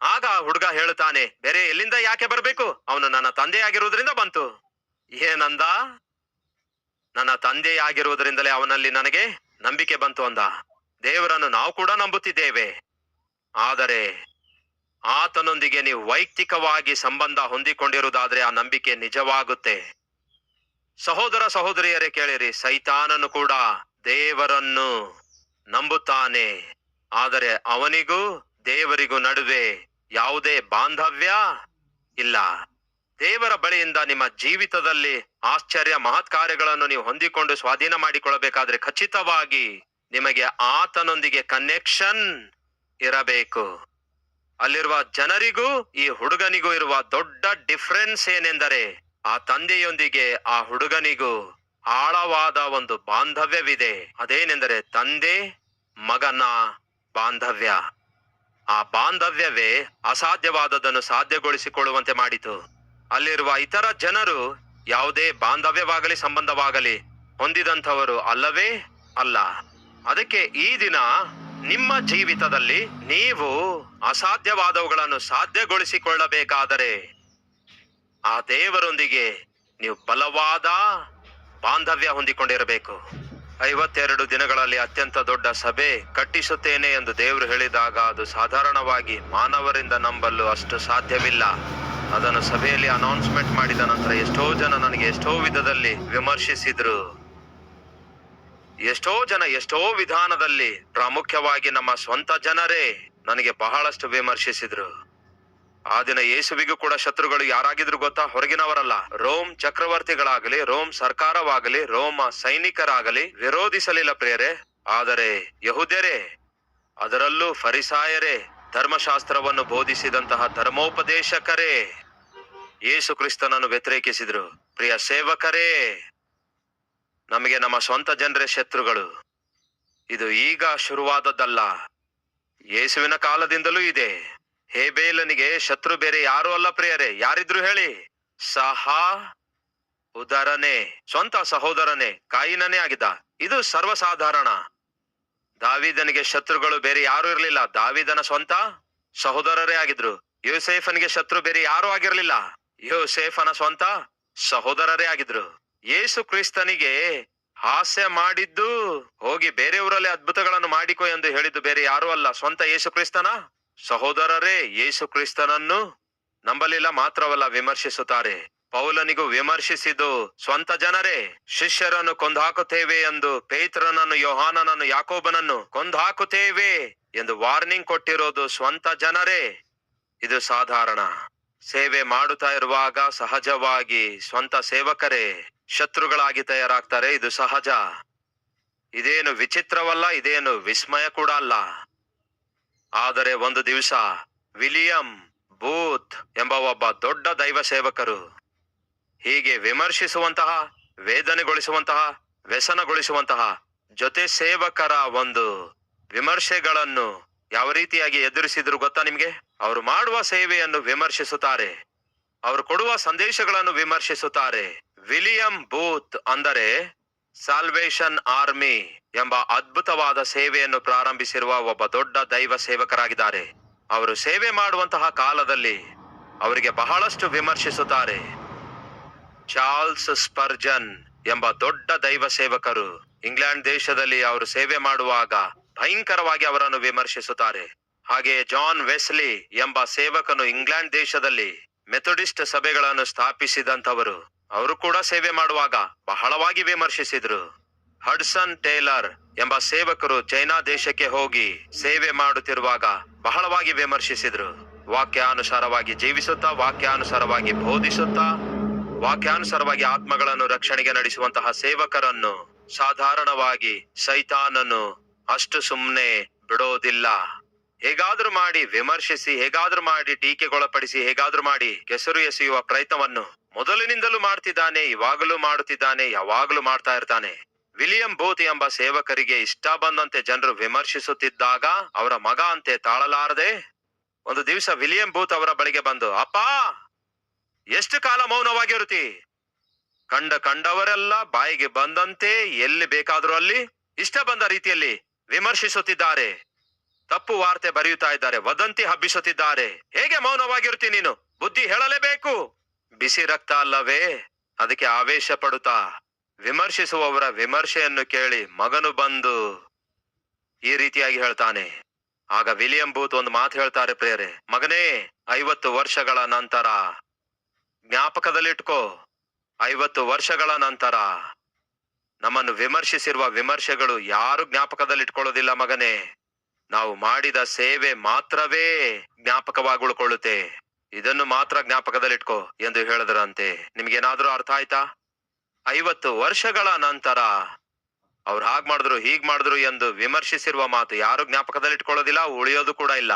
ಆಗ ಹುಡುಗ ಹೇಳುತ್ತಾನೆ, ಬೇರೆ ಎಲ್ಲಿಂದ ಯಾಕೆ ಬರಬೇಕು? ಅವನು ನನ್ನ ತಂದೆಯಾಗಿರುವುದರಿಂದ ಬಂತು. ಏನಂದ? ನನ್ನ ತಂದೆಯಾಗಿರುವುದರಿಂದಲೇ ಅವನಲ್ಲಿ ನನಗೆ ನಂಬಿಕೆ ಬಂತು ಅಂದ. ದೇವರನ್ನು ನಾವು ಕೂಡ ನಂಬುತ್ತಿದ್ದೇವೆ. ಆದರೆ ಆತನೊಂದಿಗೆ ನೀವು ವೈಯಕ್ತಿಕವಾಗಿ ಸಂಬಂಧ ಹೊಂದಿಕೊಂಡಿರುವುದಾದ್ರೆ ಆ ನಂಬಿಕೆ ನಿಜವಾಗುತ್ತೆ. ಸಹೋದರ ಸಹೋದರಿಯರೇ ಕೇಳಿರಿ, ಸೈತಾನನು ಕೂಡ ದೇವರನ್ನು ನಂಬುತ್ತಾನೆ. ಆದರೆ ಅವನಿಗೂ ದೇವರಿಗೂ ನಡುವೆ ಯಾವುದೇ ಬಾಂಧವ್ಯ ಇಲ್ಲ. ದೇವರ ಬಳಿಯಿಂದ ನಿಮ್ಮ ಜೀವಿತದಲ್ಲಿ ಆಶ್ಚರ್ಯ ಮಹತ್ ಕಾರ್ಯಗಳನ್ನು ನೀವು ಹೊಂದಿಕೊಂಡು ಸ್ವಾಧೀನ ಮಾಡಿಕೊಳ್ಳಬೇಕಾದ್ರೆ ಖಚಿತವಾಗಿ ನಿಮಗೆ ಆತನೊಂದಿಗೆ ಕನೆಕ್ಷನ್ ಇರಬೇಕು. ಅಲ್ಲಿರುವ ಜನರಿಗೂ, ಈ ಹುಡುಗನಿಗೂ ಇರುವ ದೊಡ್ಡ ಡಿಫರೆನ್ಸ್ ಏನೆಂದರೆ ಆ ತಂದೆಯೊಂದಿಗೆ, ಆ ಹುಡುಗನಿಗೂ ಆಳವಾದ ಒಂದು ಬಾಂಧವ್ಯವಿದೆ. ಅದೇನೆಂದರೆ ತಂದೆ ಮಗನ ಬಾಂಧವ್ಯ. ಆ ಬಾಂಧವ್ಯವೇ ಅಸಾಧ್ಯವಾದದನ್ನು ಸಾಧ್ಯಗೊಳಿಸಿಕೊಳ್ಳುವಂತೆ ಮಾಡಿತು. ಅಲ್ಲಿರುವ ಇತರ ಜನರು ಯಾವುದೇ ಬಾಂಧವ್ಯವಾಗಲಿ ಸಂಬಂಧವಾಗಲಿ ಹೊಂದಿದಂಥವರು ಅಲ್ಲವೇ ಅಲ್ಲ. ಅದಕ್ಕೆ ಈ ದಿನ ನಿಮ್ಮ ಜೀವಿತದಲ್ಲಿ ನೀವು ಅಸಾಧ್ಯವಾದವುಗಳನ್ನು ಸಾಧ್ಯಗೊಳಿಸಿಕೊಳ್ಳಬೇಕಾದರೆ ಆ ದೇವರೊಂದಿಗೆ ನೀವು ಬಲವಾದ ಬಾಂಧವ್ಯ ಹೊಂದಿಕೊಂಡಿರಬೇಕು. ಐವತ್ತೆರಡು ದಿನಗಳಲ್ಲಿ ಅತ್ಯಂತ ದೊಡ್ಡ ಸಭೆ ಕಟ್ಟಿಸುತ್ತೇನೆ ಎಂದು ದೇವರು ಹೇಳಿದಾಗ ಅದು ಸಾಧಾರಣವಾಗಿ ಮಾನವರಿಂದ ನಂಬಲು ಅಷ್ಟು ಸಾಧ್ಯವಿಲ್ಲ. ಅದನ್ನು ಸಭೆಯಲ್ಲಿ ಅನೌನ್ಸ್ಮೆಂಟ್ ಮಾಡಿದ ನಂತರ ಎಷ್ಟೋ ಜನ ನನಗೆ ಎಷ್ಟೋ ವಿಧದಲ್ಲಿ ವಿಮರ್ಶಿಸಿದ್ರು. ಎಷ್ಟೋ ಜನ ಎಷ್ಟೋ ವಿಧಾನದಲ್ಲಿ ಪ್ರಾಮುಖ್ಯವಾಗಿ ನಮ್ಮ ಸ್ವಂತ ಜನರೇ ನನಗೆ ಬಹಳಷ್ಟು ವಿಮರ್ಶಿಸಿದ್ರು. ಆ ದಿನ ಯೇಸುವಿಗೂ ಕೂಡ ಶತ್ರುಗಳು ಯಾರಾಗಿದ್ರು ಗೊತ್ತಾ? ಹೊರಗಿನವರಲ್ಲ. ರೋಮ್ ಚಕ್ರವರ್ತಿಗಳಾಗಲಿ, ರೋಮ್ ಸರ್ಕಾರವಾಗಲಿ, ರೋಮ ಸೈನಿಕರಾಗಲಿ ವಿರೋಧಿಸಲಿಲ್ಲ ಪ್ರಿಯರೇ. ಆದರೆ ಯಹುದ್ಯರೇ, ಅದರಲ್ಲೂ ಫರಿಸಾಯರೇ, ಧರ್ಮಶಾಸ್ತ್ರವನ್ನು ಬೋಧಿಸಿದಂತಹ ಧರ್ಮೋಪದೇಶಕರೇ ಯೇಸು ಕ್ರಿಸ್ತನನ್ನು ವ್ಯತಿರೇಕಿಸಿದ್ರು. ಪ್ರಿಯ ಸೇವಕರೇ, ನಮಗೆ ನಮ್ಮ ಸ್ವಂತ ಜನರೇ ಶತ್ರುಗಳು. ಇದು ಈಗ ಶುರುವಾದದ್ದಲ್ಲ. ಯೇಸುವಿನ ಕಾಲದಿಂದಲೂ ಇದೆ. ಹೇಬೇಲನಿಗೆ ಶತ್ರು ಬೇರೆ ಯಾರು ಅಲ್ಲ ಪ್ರಿಯರೇ. ಯಾರಿದ್ರು ಹೇಳಿ. ಸಹ ಉದರನೇ, ಸ್ವಂತ ಸಹೋದರನೇ, ಕಾಯಿನನೇ ಆಗಿದ್ದ. ಇದು ಸರ್ವಸಾಧಾರಣ. ದಾವಿದನಿಗೆ ಶತ್ರುಗಳು ಬೇರೆ ಯಾರು ಇರಲಿಲ್ಲ. ದಾವಿದನ ಸ್ವಂತ ಸಹೋದರರೇ ಆಗಿದ್ರು. ಯೋಸೇಫನಿಗೆ ಶತ್ರು ಬೇರೆ ಯಾರು ಆಗಿರ್ಲಿಲ್ಲ. ಯೋಸೇಫನ ಸ್ವಂತ ಸಹೋದರರೇ ಆಗಿದ್ರು. ಯೇಸು ಕ್ರಿಸ್ತನಿಗೆ ಹಾಸ್ಯ ಮಾಡಿದ್ದು ಹೋಗಿ ಬೇರೆಯವರಲ್ಲಿ ಅದ್ಭುತಗಳನ್ನು ಮಾಡಿಕೊ ಎಂದು ಹೇಳಿದ್ದು ಬೇರೆ ಯಾರು ಅಲ್ಲ. ಸ್ವಂತ ಯೇಸು ಕ್ರಿಸ್ತನ ಸಹೋದರರೇ, ಯೇಸು ಕ್ರಿಸ್ತನನ್ನು ನಂಬಲಿಲ್ಲ ಮಾತ್ರವಲ್ಲ, ವಿಮರ್ಶಿಸುತ್ತಾರೆ. ಪೌಲನಿಗೂ ವಿಮರ್ಶಿಸಿದ್ದು, ಸ್ವಂತ ಜನರೇ, ಶಿಷ್ಯರನ್ನು ಕೊಂದಾಕುತ್ತೇವೆ ಎಂದು ಪೇತ್ರನನ್ನು, ಯೋಹಾನನನ್ನು, ಯಾಕೋಬನನ್ನು ಕೊಂದಾಕುತ್ತೇವೆ ಎಂದು ವಾರ್ನಿಂಗ್ ಕೊಟ್ಟಿರೋದು ಸ್ವಂತ ಜನರೇ. ಇದು ಸಾಧಾರಣ. ಸೇವೆ ಮಾಡುತ್ತಾ ಇರುವಾಗ ಸಹಜವಾಗಿ ಸ್ವಂತ ಸೇವಕರೇ, ಶತ್ರುಗಳಾಗಿ ತಯಾರಾಗ್ತಾರೆ. ಇದು ಸಹಜ. ಇದೇನು ವಿಚಿತ್ರವಲ್ಲ, ಇದೇನು ವಿಸ್ಮಯ ಕೂಡ ಅಲ್ಲ. ಆದರೆ ಒಂದು ದಿವಸ ವಿಲಿಯಂ ಬೂತ್ ಎಂಬ ಒಬ್ಬ ದೊಡ್ಡ ದೈವ ಸೇವಕರು ಹೀಗೆ ವಿಮರ್ಶಿಸುವಂತಹ, ವೇದನೆಗೊಳಿಸುವಂತಹ, ವ್ಯಸನಗೊಳಿಸುವಂತಹ ಜೊತೆ ಸೇವಕರ ಒಂದು ವಿಮರ್ಶೆಗಳನ್ನು ಯಾವ ರೀತಿಯಾಗಿ ಎದುರಿಸಿದ್ರು ಗೊತ್ತಾ ನಿಮ್ಗೆ? ಅವರು ಮಾಡುವ ಸೇವೆಯನ್ನು ವಿಮರ್ಶಿಸುತ್ತಾರೆ. ಅವರು ಕೊಡುವ ಸಂದೇಶಗಳನ್ನು ವಿಮರ್ಶಿಸುತ್ತಾರೆ. ವಿಲಿಯಂ ಬೂತ್ ಅಂದರೆ ಸಾಲ್ವೇಷನ್ ಆರ್ಮಿ ಎಂಬ ಅದ್ಭುತವಾದ ಸೇವೆಯನ್ನು ಪ್ರಾರಂಭಿಸಿರುವ ಒಬ್ಬ ದೊಡ್ಡ ದೈವ ಸೇವಕರಾಗಿದ್ದಾರೆ. ಅವರು ಸೇವೆ ಮಾಡುವಂತಹ ಕಾಲದಲ್ಲಿ ಅವರಿಗೆ ಬಹಳಷ್ಟು ವಿಮರ್ಶಿಸುತ್ತಾರೆ. ಚಾರ್ಲ್ಸ್ ಸ್ಪರ್ಜನ್ ಎಂಬ ದೊಡ್ಡ ದೈವ ಸೇವಕರು ಇಂಗ್ಲೆಂಡ್ ದೇಶದಲ್ಲಿ ಅವರು ಸೇವೆ ಮಾಡುವಾಗ ಭಯಂಕರವಾಗಿ ಅವರನ್ನು ವಿಮರ್ಶಿಸುತ್ತಾರೆ. ಹಾಗೆಯೇ ಜಾನ್ ವೆಸ್ಲಿ ಎಂಬ ಸೇವಕನು ಇಂಗ್ಲೆಂಡ್ ದೇಶದಲ್ಲಿ ಮೆಥೊಡಿಸ್ಟ್ ಸಭೆಗಳನ್ನು ಸ್ಥಾಪಿಸಿದಂತವರು ಅವರು ಕೂಡ ಸೇವೆ ಮಾಡುವಾಗ ಬಹಳವಾಗಿ ವಿಮರ್ಶಿಸಿದ್ರು. ಹಡ್ಸನ್ ಟೇಲರ್ ಎಂಬ ಸೇವಕರು ಚೈನಾ ದೇಶಕ್ಕೆ ಹೋಗಿ ಸೇವೆ ಮಾಡುತ್ತಿರುವಾಗ ಬಹಳವಾಗಿ ವಿಮರ್ಶಿಸಿದ್ರು. ವಾಕ್ಯಾನುಸಾರವಾಗಿ ಜೀವಿಸುತ್ತಾ, ವಾಕ್ಯಾನುಸಾರವಾಗಿ ಬೋಧಿಸುತ್ತಾ, ವಾಕ್ಯಾನುಸಾರವಾಗಿ ಆತ್ಮಗಳನ್ನು ರಕ್ಷಣೆಗೆ ನಡೆಸುವಂತಹ ಸೇವಕರನ್ನು ಸಾಧಾರಣವಾಗಿ ಸೈತಾನನು ಅಷ್ಟು ಸುಮ್ಮನೆ ಬಿಡೋದಿಲ್ಲ. ಹೇಗಾದ್ರೂ ಮಾಡಿ ವಿಮರ್ಶಿಸಿ, ಹೇಗಾದ್ರೂ ಮಾಡಿ ಟೀಕೆಗೊಳಪಡಿಸಿ, ಹೇಗಾದ್ರೂ ಮಾಡಿ ಕೆಸರು ಎಸೆಯುವ ಪ್ರಯತ್ನವನ್ನು ಮೊದಲಿನಿಂದಲೂ ಮಾಡ್ತಿದ್ದಾನೆ, ಇವಾಗಲೂ ಮಾಡುತ್ತಿದ್ದಾನೆ, ಯಾವಾಗಲೂ ಮಾಡ್ತಾ ಇರ್ತಾನೆ. ವಿಲಿಯಂ ಬೂತ್ ಎಂಬ ಸೇವಕರಿಗೆ ಇಷ್ಟ ಬಂದಂತೆ ಜನರು ವಿಮರ್ಶಿಸುತ್ತಿದ್ದಾಗ ಅವರ ಮಗ ಅಂತೆ ತಾಳಲಾರದೆ ಒಂದು ದಿವಸ ವಿಲಿಯಂ ಬೂತ್ ಅವರ ಬಳಿಗೆ ಬಂದು, ಅಪ್ಪ, ಎಷ್ಟು ಕಾಲ ಮೌನವಾಗಿರುತ್ತಿ? ಕಂಡ ಕಂಡವರೆಲ್ಲ ಬಾಯಿಗೆ ಬಂದಂತೆ ಎಲ್ಲಿ ಬೇಕಾದ್ರೂ ಅಲ್ಲಿ, ಇಷ್ಟ ಬಂದ ರೀತಿಯಲ್ಲಿ ವಿಮರ್ಶಿಸುತ್ತಿದ್ದಾರೆ. ತಪ್ಪು ವಾರ್ತೆ ಬರೆಯುತ್ತಾ ಇದ್ದಾರೆ, ವದಂತಿ ಹಬ್ಬಿಸುತ್ತಿದ್ದಾರೆ. ಹೇಗೆ ಮೌನವಾಗಿರುತ್ತಿ ನೀನು? ಬುದ್ಧಿ ಹೇಳಲೇಬೇಕು. ಬಿಸಿ ರಕ್ತ ಅಲ್ಲವೇ? ಅದಕ್ಕೆ ಆವೇಶ ಪಡುತ್ತಾ? ವಿಮರ್ಶಿಸುವವರ ವಿಮರ್ಶೆಯನ್ನು ಕೇಳಿ ಮಗನು ಬಂದು ಈ ರೀತಿಯಾಗಿ ಹೇಳ್ತಾನೆ. ಆಗ ವಿಲಿಯಂ ಬೂತ್ ಒಂದು ಮಾತು ಹೇಳ್ತಾರೆ ಪ್ರೇರೆ ಮಗನೇ, ಐವತ್ತು ವರ್ಷಗಳ ನಂತರ ಜ್ಞಾಪಕದಲ್ಲಿಟ್ಕೋ. ಐವತ್ತು ವರ್ಷಗಳ ನಂತರ ನಮ್ಮನ್ನು ವಿಮರ್ಶಿಸಿರುವ ವಿಮರ್ಶೆಗಳು ಯಾರು ಜ್ಞಾಪಕದಲ್ಲಿಟ್ಕೊಳ್ಳೋದಿಲ್ಲ ಮಗನೇ. ನಾವು ಮಾಡಿದ ಸೇವೆ ಮಾತ್ರವೇ ಜ್ಞಾಪಕವಾಗಿ ಉಳ್ಕೊಳ್ಳುತ್ತೆ ಇದನ್ನು ಮಾತ್ರ ಜ್ಞಾಪಕದಲ್ಲಿಟ್ಕೋ ಎಂದು ಹೇಳಿದ್ರಂತೆ. ನಿಮ್ಗೇನಾದ್ರೂ ಅರ್ಥ ಆಯ್ತಾ? ಐವತ್ತು ವರ್ಷಗಳ ನಂತರ ಅವ್ರು ಹಾಗ್ ಮಾಡಿದ್ರು, ಹೀಗ್ ಮಾಡಿದ್ರು ಎಂದು ವಿಮರ್ಶಿಸಿರುವ ಮಾತು ಯಾರು ಜ್ಞಾಪಕದಲ್ಲಿಟ್ಕೊಳ್ಳೋದಿಲ್ಲ, ಉಳಿಯೋದು ಕೂಡ ಇಲ್ಲ.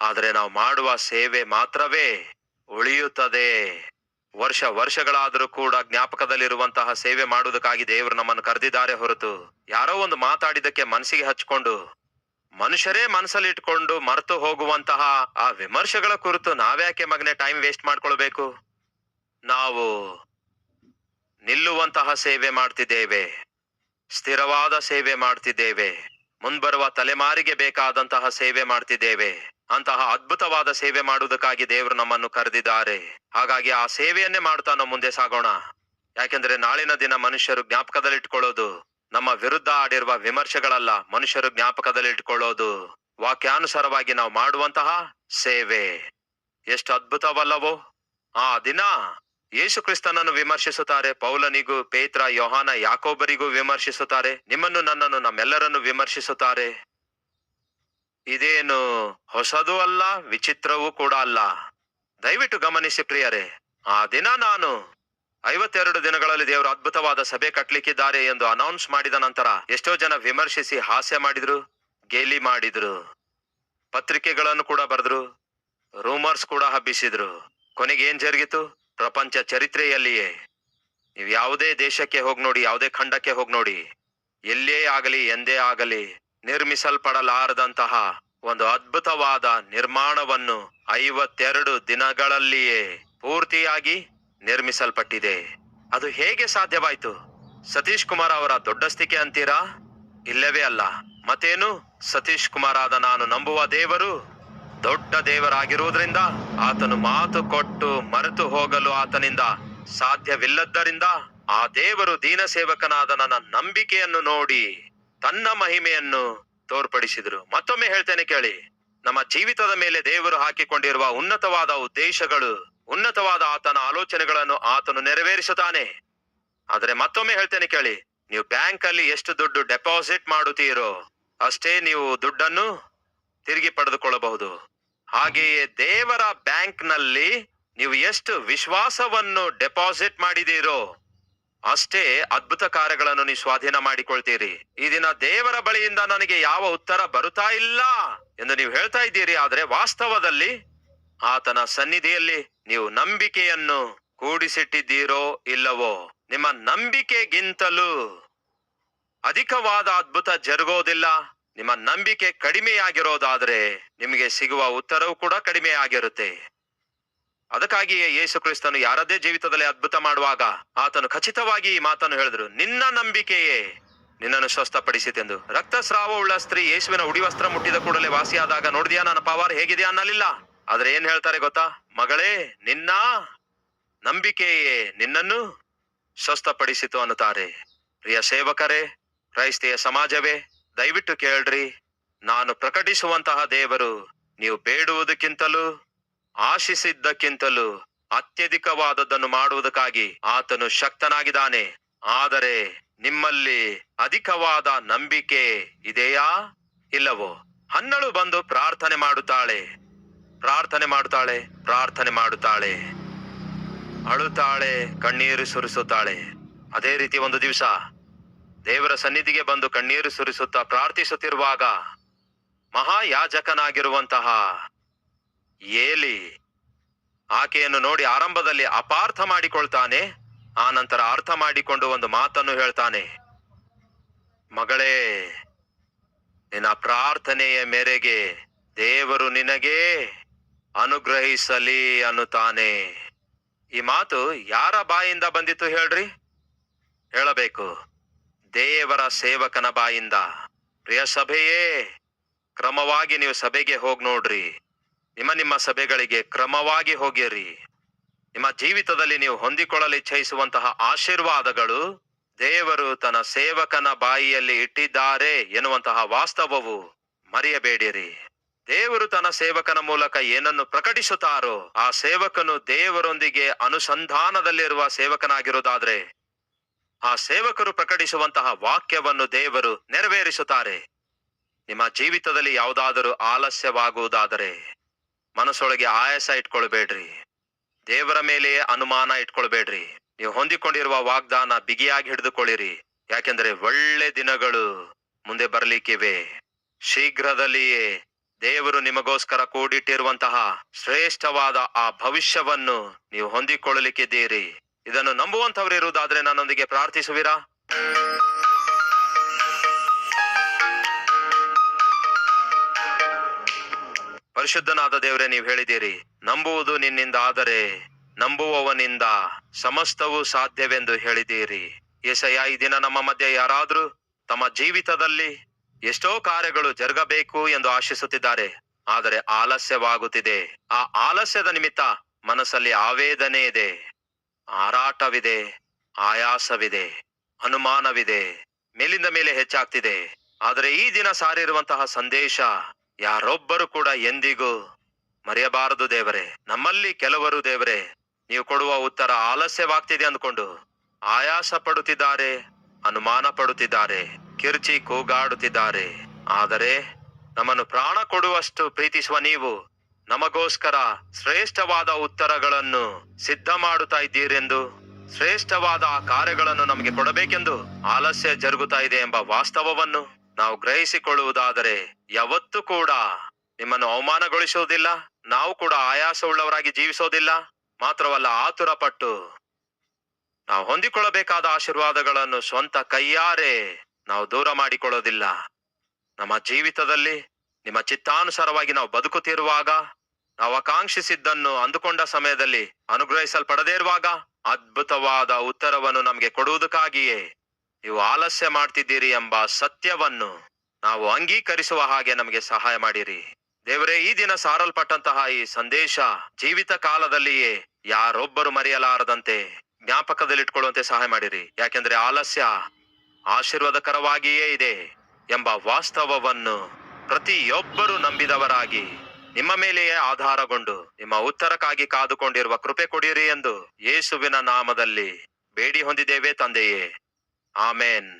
ಆದ್ರೆ ನಾವು ಮಾಡುವ ಸೇವೆ ಮಾತ್ರವೇ ಉಳಿಯುತ್ತದೆ. ವರ್ಷ ವರ್ಷಗಳಾದರೂ ಕೂಡ ಜ್ಞಾಪಕದಲ್ಲಿರುವಂತಹ ಸೇವೆ ಮಾಡುವುದಕ್ಕಾಗಿ ದೇವರು ನಮ್ಮನ್ನು ಕರೆದಿದ್ದಾರೆ ಹೊರತು ಯಾರೋ ಒಂದು ಮಾತಾಡಿದಕ್ಕೆ ಮನಸ್ಸಿಗೆ ಹಚ್ಕೊಂಡು ಮನುಷ್ಯರೇ ಮನಸ್ಸಲ್ಲಿ ಇಟ್ಕೊಂಡು ಮರೆತು ಹೋಗುವಂತಹ ಆ ವಿಮರ್ಶೆಗಳ ಕುರಿತು ನಾವ್ಯಾಕೆ ಮಗನೆ ಟೈಮ್ ವೇಸ್ಟ್ ಮಾಡ್ಕೊಳ್ಬೇಕು? ನಾವು ನಿಲ್ಲುವಂತಹ ಸೇವೆ ಮಾಡ್ತಿದ್ದೇವೆ, ಸ್ಥಿರವಾದ ಸೇವೆ ಮಾಡ್ತಿದ್ದೇವೆ, ಮುಂಬರುವ ತಲೆಮಾರಿಗೆ ಬೇಕಾದಂತಹ ಸೇವೆ ಮಾಡ್ತಿದ್ದೇವೆ, ಅಂತಹ ಅದ್ಭುತವಾದ ಸೇವೆ ಮಾಡುವುದಕ್ಕಾಗಿ ದೇವರು ನಮ್ಮನ್ನು ಕರೆದಿದ್ದಾರೆ. ಹಾಗಾಗಿ ಆ ಸೇವೆಯನ್ನೇ ಮಾಡುತ್ತಾ ನಾವು ಮುಂದೆ ಸಾಗೋಣ. ಯಾಕೆಂದ್ರೆ ನಾಳಿನ ದಿನ ಮನುಷ್ಯರು ಜ್ಞಾಪಕದಲ್ಲಿಟ್ಕೊಳ್ಳೋದು ನಮ್ಮ ವಿರುದ್ಧ ಆಡಿರುವ ವಿಮರ್ಶೆಗಳಲ್ಲ ಮನುಷ್ಯರು ಜ್ಞಾಪಕದಲ್ಲಿಟ್ಕೊಳ್ಳೋದು ವಾಕ್ಯಾನುಸಾರವಾಗಿ ನಾವು ಮಾಡುವಂತಹ ಸೇವೆ. ಎಷ್ಟು ಅದ್ಭುತವಲ್ಲವೋ. ಆ ದಿನ ಯೇಸು ಕ್ರಿಸ್ತನನ್ನು ವಿಮರ್ಶಿಸುತ್ತಾರೆ, ಪೌಲನಿಗೂ ಪೇತ್ರ, ಯೋಹಾನ, ಯಾಕೋಬರಿಗೂ ವಿಮರ್ಶಿಸುತ್ತಾರೆ, ನಿಮ್ಮನ್ನು ನನ್ನನ್ನು ನಮ್ಮೆಲ್ಲರನ್ನು ವಿಮರ್ಶಿಸುತ್ತಾರೆ. ಇದೇನು ಹೊಸದೂ ಅಲ್ಲ, ವಿಚಿತ್ರವೂ ಕೂಡ ಅಲ್ಲ. ದಯವಿಟ್ಟು ಗಮನಿಸಿ ಪ್ರಿಯರೇ, ಆ ದಿನ ನಾನು ಐವತ್ತೆರಡು ದಿನಗಳಲ್ಲಿ ದೇವರು ಅದ್ಭುತವಾದ ಸಭೆ ಕಟ್ಲಿಕ್ಕಿದ್ದಾರೆ ಎಂದು ಅನೌನ್ಸ್ ಮಾಡಿದ ನಂತರ ಎಷ್ಟೋ ಜನ ವಿಮರ್ಶಿಸಿ ಹಾಸ್ಯ ಮಾಡಿದ್ರು, ಗೇಲಿ ಮಾಡಿದ್ರು, ಪತ್ರಿಕೆಗಳನ್ನು ಕೂಡ ಬರೆದ್ರು ರೂಮರ್ಸ್ ಕೂಡ ಹಬ್ಬಿಸಿದ್ರು. ಕೊನೆಗೆ ಏನ್ ಜರುಗಿತು? ಪ್ರಪಂಚ ಚರಿತ್ರೆಯಲ್ಲಿಯೇ. ನೀವು ಯಾವುದೇ ದೇಶಕ್ಕೆ ಹೋಗಿ ನೋಡಿ, ಯಾವುದೇ ಖಂಡಕ್ಕೆ ಹೋಗಿ ನೋಡಿ ಎಲ್ಲೇ ಆಗಲಿ, ಎಂದೇ ಆಗಲಿ, ನಿರ್ಮಿಸಲ್ಪಡಲಾರದಂತಹ ಒಂದು ಅದ್ಭುತವಾದ ನಿರ್ಮಾಣವನ್ನು ಐವತ್ತೆರಡು ದಿನಗಳಲ್ಲಿಯೇ ಪೂರ್ತಿಯಾಗಿ ನಿರ್ಮಿಸಲ್ಪಟ್ಟಿದೆ. ಅದು ಹೇಗೆ ಸಾಧ್ಯವಾಯಿತು? ಸತೀಶ್ ಕುಮಾರ್ ಅವರ ದೊಡ್ಡಸ್ತಿಕೆ ಅಂತೀರಾ? ಇಲ್ಲವೇ ಅಲ್ಲ. ಮತ್ತೇನು? ಸತೀಶ್ ಕುಮಾರ್ ಆದ ನಾನು ನಂಬುವ ದೇವರು ದೊಡ್ಡ ದೇವರಾಗಿರುವುದರಿಂದ ಆತನು ಮಾತು ಕೊಟ್ಟು ಮರೆತು ಹೋಗಲು ಆತನಿಂದ ಸಾಧ್ಯವಿಲ್ಲದ್ದರಿಂದ ಆ ದೇವರು ದೀನ ಸೇವಕನಾದ ನನ್ನ ನಂಬಿಕೆಯನ್ನು ನೋಡಿ ತನ್ನ ಮಹಿಮೆಯನ್ನು ತೋರ್ಪಡಿಸಿದರು. ಮತ್ತೊಮ್ಮೆ ಹೇಳ್ತೇನೆ ಕೇಳಿ, ನಮ್ಮ ಜೀವಿತದ ಮೇಲೆ ದೇವರು ಹಾಕಿಕೊಂಡಿರುವ ಉನ್ನತವಾದ ಉದ್ದೇಶಗಳು ಉನ್ನತವಾದ ಆತನ ಆಲೋಚನೆಗಳನ್ನು ಆತನು ನೆರವೇರಿಸುತ್ತಾನೆ. ಆದರೆ ಮತ್ತೊಮ್ಮೆ ಹೇಳ್ತೇನೆ ಕೇಳಿ, ನೀವು ಬ್ಯಾಂಕ್ ಅಲ್ಲಿ ಎಷ್ಟು ದುಡ್ಡು ಡೆಪಾಸಿಟ್ ಮಾಡುತ್ತೀರೋ ಅಷ್ಟೇ ನೀವು ದುಡ್ಡನ್ನು ತಿರುಗಿ ಪಡೆದುಕೊಳ್ಳಬಹುದು. ಹಾಗೆಯೇ ದೇವರ ಬ್ಯಾಂಕ್ನಲ್ಲಿ ನೀವು ಎಷ್ಟು ವಿಶ್ವಾಸವನ್ನು ಡೆಪಾಸಿಟ್ ಮಾಡಿದೀರೋ ಅಷ್ಟೇ ಅದ್ಭುತ ಕಾರ್ಯಗಳನ್ನು ನೀವು ಸ್ವಾಧೀನ ಮಾಡಿಕೊಳ್ತೀರಿ. ಈ ದಿನ ದೇವರ ಬಳಿಯಿಂದ ನನಗೆ ಯಾವ ಉತ್ತರ ಬರುತ್ತಾ ಇಲ್ಲ ಎಂದು ನೀವು ಹೇಳ್ತಾ ಇದ್ದೀರಿ, ಆದ್ರೆ ವಾಸ್ತವದಲ್ಲಿ ಆತನ ಸನ್ನಿಧಿಯಲ್ಲಿ ನೀವು ನಂಬಿಕೆಯನ್ನು ಕೂಡಿಸಿಟ್ಟಿದ್ದೀರೋ ಇಲ್ಲವೋ? ನಿಮ್ಮ ನಂಬಿಕೆಗಿಂತಲೂ ಅಧಿಕವಾದ ಅದ್ಭುತ ಜರುಗೋದಿಲ್ಲ. ನಿಮ್ಮ ನಂಬಿಕೆ ಕಡಿಮೆಯಾಗಿರೋದಾದ್ರೆ ನಿಮಗೆ ಸಿಗುವ ಉತ್ತರವು ಕೂಡ ಕಡಿಮೆಯಾಗಿರುತ್ತೆ. ಅದಕ್ಕಾಗಿಯೇ ಯೇಸು ಕ್ರಿಸ್ತನು ಯಾರದೇ ಜೀವಿತದಲ್ಲಿ ಅದ್ಭುತ ಮಾಡುವಾಗ ಆತನು ಖಚಿತವಾಗಿ ಈ ಮಾತನ್ನು ಹೇಳಿದ್ರು. ನಿನ್ನ ನಂಬಿಕೆಯೇ ನಿನ್ನನ್ನು ಸ್ವಸ್ಥಪಡಿಸಿತೆಂದು. ರಕ್ತಸ್ರಾವವುಳ್ಳ ಸ್ತ್ರೀ ಯೇಸುವಿನ ಉಡಿವಸ್ತ್ರ ಮುಟ್ಟಿದ ಕೂಡಲೇ ವಾಸಿಯಾದಾಗ ನೋಡಿದ್ಯಾ? ನನ್ನ ಪವಾರ್ ಹೇಗಿದೆಯಾ ಅನ್ನಲಿಲ್ಲ. ಆದ್ರೆ ಏನ್ ಹೇಳ್ತಾರೆ ಗೊತ್ತಾ? ಮಗಳೇ, ನಿನ್ನ ನಂಬಿಕೆಯೇ ನಿನ್ನನ್ನು ಸ್ವಸ್ಥಪಡಿಸಿತು ಅನ್ನುತ್ತಾರೆ. ಪ್ರಿಯ ಸೇವಕರೇ, ಕ್ರೈಸ್ತಿಯ ಸಮಾಜವೇ, ದಯವಿಟ್ಟು ಕೇಳ್ರಿ, ನಾನು ಪ್ರಕಟಿಸುವಂತಹ ದೇವರು ನೀವು ಬೇಡುವುದಕ್ಕಿಂತಲೂ, ಆಶಿಸಿದ್ದಕ್ಕಿಂತಲೂ ಅತ್ಯಧಿಕವಾದದ್ದನ್ನು ಮಾಡುವುದಕ್ಕಾಗಿ ಆತನು ಶಕ್ತನಾಗಿದ್ದಾನೆ. ಆದರೆ ನಿಮ್ಮಲ್ಲಿ ಅಧಿಕವಾದ ನಂಬಿಕೆ ಇದೆಯಾ? ಇಲ್ಲವೋ? ಹನ್ನಳು ಬಂದು ಪ್ರಾರ್ಥನೆ ಮಾಡುತ್ತಾಳೆ. ಪ್ರಾರ್ಥನೆ ಮಾಡುತ್ತಾಳೆ ಪ್ರಾರ್ಥನೆ ಮಾಡುತ್ತಾಳೆ. ಅಳುತ್ತಾಳೆ, ಕಣ್ಣೀರು ಸುರಿಸುತ್ತಾಳೆ. ಅದೇ ರೀತಿ ಒಂದು ದಿವಸ ದೇವರ ಸನ್ನಿಧಿಗೆ ಬಂದು ಕಣ್ಣೀರು ಸುರಿಸುತ್ತಾ ಪ್ರಾರ್ಥಿಸುತ್ತಿರುವಾಗ ಮಹಾಯಾಜಕನಾಗಿರುವಂತಹ ಏಲಿ ಆಕೆಯನ್ನು ನೋಡಿ ಆರಂಭದಲ್ಲಿ ಅಪಾರ್ಥ ಮಾಡಿಕೊಳ್ತಾನೆ ಆ ನಂತರ ಅರ್ಥ ಮಾಡಿಕೊಂಡು ಒಂದು ಮಾತನ್ನು ಹೇಳ್ತಾನೆ. ಮಗಳೇ, ನಿನ್ನ ಪ್ರಾರ್ಥನೆಯ ಮೇರೆಗೆ ದೇವರು ನಿನಗೆ ಅನುಗ್ರಹಿಸಲಿ ಅನ್ನುತ್ತಾನೆ ಈ ಮಾತು ಯಾರ ಬಾಯಿಂದ ಬಂದಿತ್ತು ಹೇಳ್ರಿ? ಹೇಳಬೇಕು. ದೇವರ ಸೇವಕನ ಬಾಯಿಂದ. ಪ್ರಿಯ ಸಭೆಯೇ, ಕ್ರಮವಾಗಿ ನೀವು ಸಭೆಗೆ ಹೋಗಿ ನೋಡ್ರಿ. ನಿಮ್ಮ ನಿಮ್ಮ ಸಭೆಗಳಿಗೆ ಕ್ರಮವಾಗಿ ಹೋಗಿರಿ. ನಿಮ್ಮ ಜೀವಿತದಲ್ಲಿ ನೀವು ಹೊಂದಿಕೊಳ್ಳಲು ಇಚ್ಛಿಸುವಂತಹ ಆಶೀರ್ವಾದಗಳು ದೇವರು ತನ್ನ ಸೇವಕನ ಬಾಯಿಯಲ್ಲಿ ಇಟ್ಟಿದ್ದಾರೆ ಎನ್ನುವಂತಹ ವಾಸ್ತವವು ಮರೆಯಬೇಡಿರಿ. ದೇವರು ತನ್ನ ಸೇವಕನ ಮೂಲಕ ಏನನ್ನು ಪ್ರಕಟಿಸುತ್ತಾರೋ ಆ ಸೇವಕನು ದೇವರೊಂದಿಗೆ ಅನುಸಂಧಾನದಲ್ಲಿರುವ ಸೇವಕನಾಗಿರುವುದಾದ್ರೆ ಆ ಸೇವಕರು ಪ್ರಕಟಿಸುವಂತಹ ವಾಕ್ಯವನ್ನು ದೇವರು ನೆರವೇರಿಸುತ್ತಾರೆ. ನಿಮ್ಮ ಜೀವಿತದಲ್ಲಿ ಯಾವುದಾದರೂ ಆಲಸ್ಯವಾಗುವುದಾದರೆ ಮನಸ್ಸೊಳಗೆ ಆಯಾಸ ಇಟ್ಕೊಳ್ಬೇಡ್ರಿ. ದೇವರ ಮೇಲೆಯೇ ಅನುಮಾನ ಇಟ್ಕೊಳ್ಬೇಡ್ರಿ. ನೀವು ಹೊಂದಿಕೊಂಡಿರುವ ವಾಗ್ದಾನ ಬಿಗಿಯಾಗಿ ಹಿಡಿದುಕೊಳ್ಳಿರಿ. ಯಾಕೆಂದರೆ ಒಳ್ಳೆ ದಿನಗಳು ಮುಂದೆ ಬರಲಿಕ್ಕಿವೆ. ಶೀಘ್ರದಲ್ಲಿಯೇ ದೇವರು ನಿಮಗೋಸ್ಕರ ಕೂಡಿಟ್ಟಿರುವಂತಹ ಶ್ರೇಷ್ಠವಾದ ಆ ಭವಿಷ್ಯವನ್ನು ನೀವು ಹೊಂದಿಕೊಳ್ಳಲಿಕ್ಕಿದ್ದೀರಿ. ಇದನ್ನು ನಂಬುವಂತವರಿರುವುದಾದ್ರೆ ನನ್ನೊಂದಿಗೆ ಪ್ರಾರ್ಥಿಸುವಿರಾ? ಪರಿಶುದ್ಧನಾದ ದೇವರೇ, ನೀವು ಹೇಳಿದ್ದೀರಿ, ನಂಬುವುದು ನಿನ್ನಿಂದ ಆದರೆ ನಂಬುವವನಿಂದ ಸಮಸ್ತವೂ ಸಾಧ್ಯವೆಂದು ಹೇಳಿದ್ದೀರಿ. ಏಸಯ್ಯ, ಈ ದಿನ ನಮ್ಮ ಮಧ್ಯೆ ಯಾರಾದ್ರೂ ತಮ್ಮ ಜೀವಿತದಲ್ಲಿ ಎಷ್ಟೋ ಕಾರ್ಯಗಳು ಜರುಗಬೇಕು ಎಂದು ಆಶಿಸುತ್ತಿದ್ದಾರೆ, ಆದರೆ ಆಲಸ್ಯವಾಗುತ್ತಿದೆ. ಆ ಆಲಸ್ಯದ ನಿಮಿತ್ತ ಮನಸ್ಸಲ್ಲಿ ಆವೇದನೆ ಇದೆ. ಆರಾಟವಿದೆ ಆಯಾಸವಿದೆ, ಅನುಮಾನವಿದೆ, ಮೇಲಿಂದ ಮೇಲೆ ಹೆಚ್ಚಾಗ್ತಿದೆ. ಆದರೆ ಈ ದಿನ ಸಾರಿರುವಂತಹ ಸಂದೇಶ ಯಾರೊಬ್ಬರು ಕೂಡ ಎಂದಿಗೂ ಮರೆಯಬಾರದು ದೇವರೇ. ನಮ್ಮಲ್ಲಿ ಕೆಲವರು ದೇವರೇ, ನೀವು ಕೊಡುವ ಉತ್ತರ ಆಲಸ್ಯವಾಗ್ತಿದೆ ಅಂದ್ಕೊಂಡು ಆಯಾಸ ಪಡುತ್ತಿದ್ದಾರೆ ಅನುಮಾನ ಪಡುತ್ತಿದ್ದಾರೆ ಕಿರ್ಚಿ ಕೂಗಾಡುತ್ತಿದ್ದಾರೆ. ಆದರೆ ನಮ್ಮನ್ನು ಪ್ರಾಣ ಕೊಡುವಷ್ಟು ಪ್ರೀತಿಸುವ ನೀವು ನಮಗೋಸ್ಕರ ಶ್ರೇಷ್ಠವಾದ ಉತ್ತರಗಳನ್ನು ಸಿದ್ಧ ಮಾಡುತ್ತಾ ಇದ್ದೀರೆಂದು, ಶ್ರೇಷ್ಠವಾದ ಕಾರ್ಯಗಳನ್ನು ನಮಗೆ ಕೊಡಬೇಕೆಂದು ಆಲಸ್ಯ ಜರುಗುತ್ತಾ ಇದೆ ಎಂಬ ವಾಸ್ತವವನ್ನು ನಾವು ಗ್ರಹಿಸಿಕೊಳ್ಳುವುದಾದರೆ ಯಾವತ್ತೂ ಕೂಡ ನಿಮ್ಮನ್ನು ಅವಮಾನಗೊಳಿಸುವುದಿಲ್ಲ, ನಾವು ಕೂಡ ಆಯಾಸವುಳ್ಳವರಾಗಿ ಜೀವಿಸೋದಿಲ್ಲ, ಮಾತ್ರವಲ್ಲ ಆತುರ ಪಟ್ಟು ನಾವು ಹೊಂದಿಕೊಳ್ಳಬೇಕಾದ ಆಶೀರ್ವಾದಗಳನ್ನು ಸ್ವಂತ ಕೈಯಾರೆ ನಾವು ದೂರ ಮಾಡಿಕೊಳ್ಳೋದಿಲ್ಲ. ನಮ್ಮ ಜೀವಿತದಲ್ಲಿ ನಿಮ್ಮ ಚಿತ್ತಾನುಸಾರವಾಗಿ ನಾವು ಬದುಕುತ್ತಿರುವಾಗ, ನಾವು ಆಕಾಂಕ್ಷಿಸಿದ್ದನ್ನು ಅಂದುಕೊಂಡ ಸಮಯದಲ್ಲಿ ಅನುಗ್ರಹಿಸಲ್ಪಡದೇ ಇರುವಾಗ ಅದ್ಭುತವಾದ ಉತ್ತರವನ್ನು ನಮಗೆ ಕೊಡುವುದಕ್ಕಾಗಿಯೇ ನೀವು ಆಲಸ್ಯ ಮಾಡ್ತಿದ್ದೀರಿ ಎಂಬ ಸತ್ಯವನ್ನು ನಾವು ಅಂಗೀಕರಿಸುವ ಹಾಗೆ ನಮಗೆ ಸಹಾಯ ಮಾಡಿರಿ. ದೇವರೇ, ಈ ದಿನ ಸಾರಲ್ಪಟ್ಟಂತಹ ಈ ಸಂದೇಶ ಜೀವಿತ ಕಾಲದಲ್ಲಿಯೇ ಯಾರೊಬ್ಬರು ಮರೆಯಲಾರದಂತೆ ಜ್ಞಾಪಕದಲ್ಲಿಟ್ಕೊಳ್ಳುವಂತೆ ಸಹಾಯ ಮಾಡಿರಿ. ಯಾಕೆಂದ್ರೆ ಆಲಸ್ಯ ಆಶೀರ್ವಾದಕರವಾಗಿಯೇ ಇದೆ ಎಂಬ ವಾಸ್ತವವನ್ನು ಪ್ರತಿಯೊಬ್ಬರು ನಂಬಿದವರಾಗಿ ನಿಮ್ಮ ಮೇಲೆಯೇ ಆಧಾರಗೊಂಡು ನಿಮ್ಮ ಉತ್ತರಕ್ಕಾಗಿ ಕಾದುಕೊಂಡಿರುವ ಕೃಪೆ ಕೊಡಿರಿ ಎಂದು ಯೇಸುವಿನ ನಾಮದಲ್ಲಿ ಬೇಡಿ ಹೊಂದಿದ್ದೇವೆ ತಂದೆಯೇ. ಆಮೇನ್.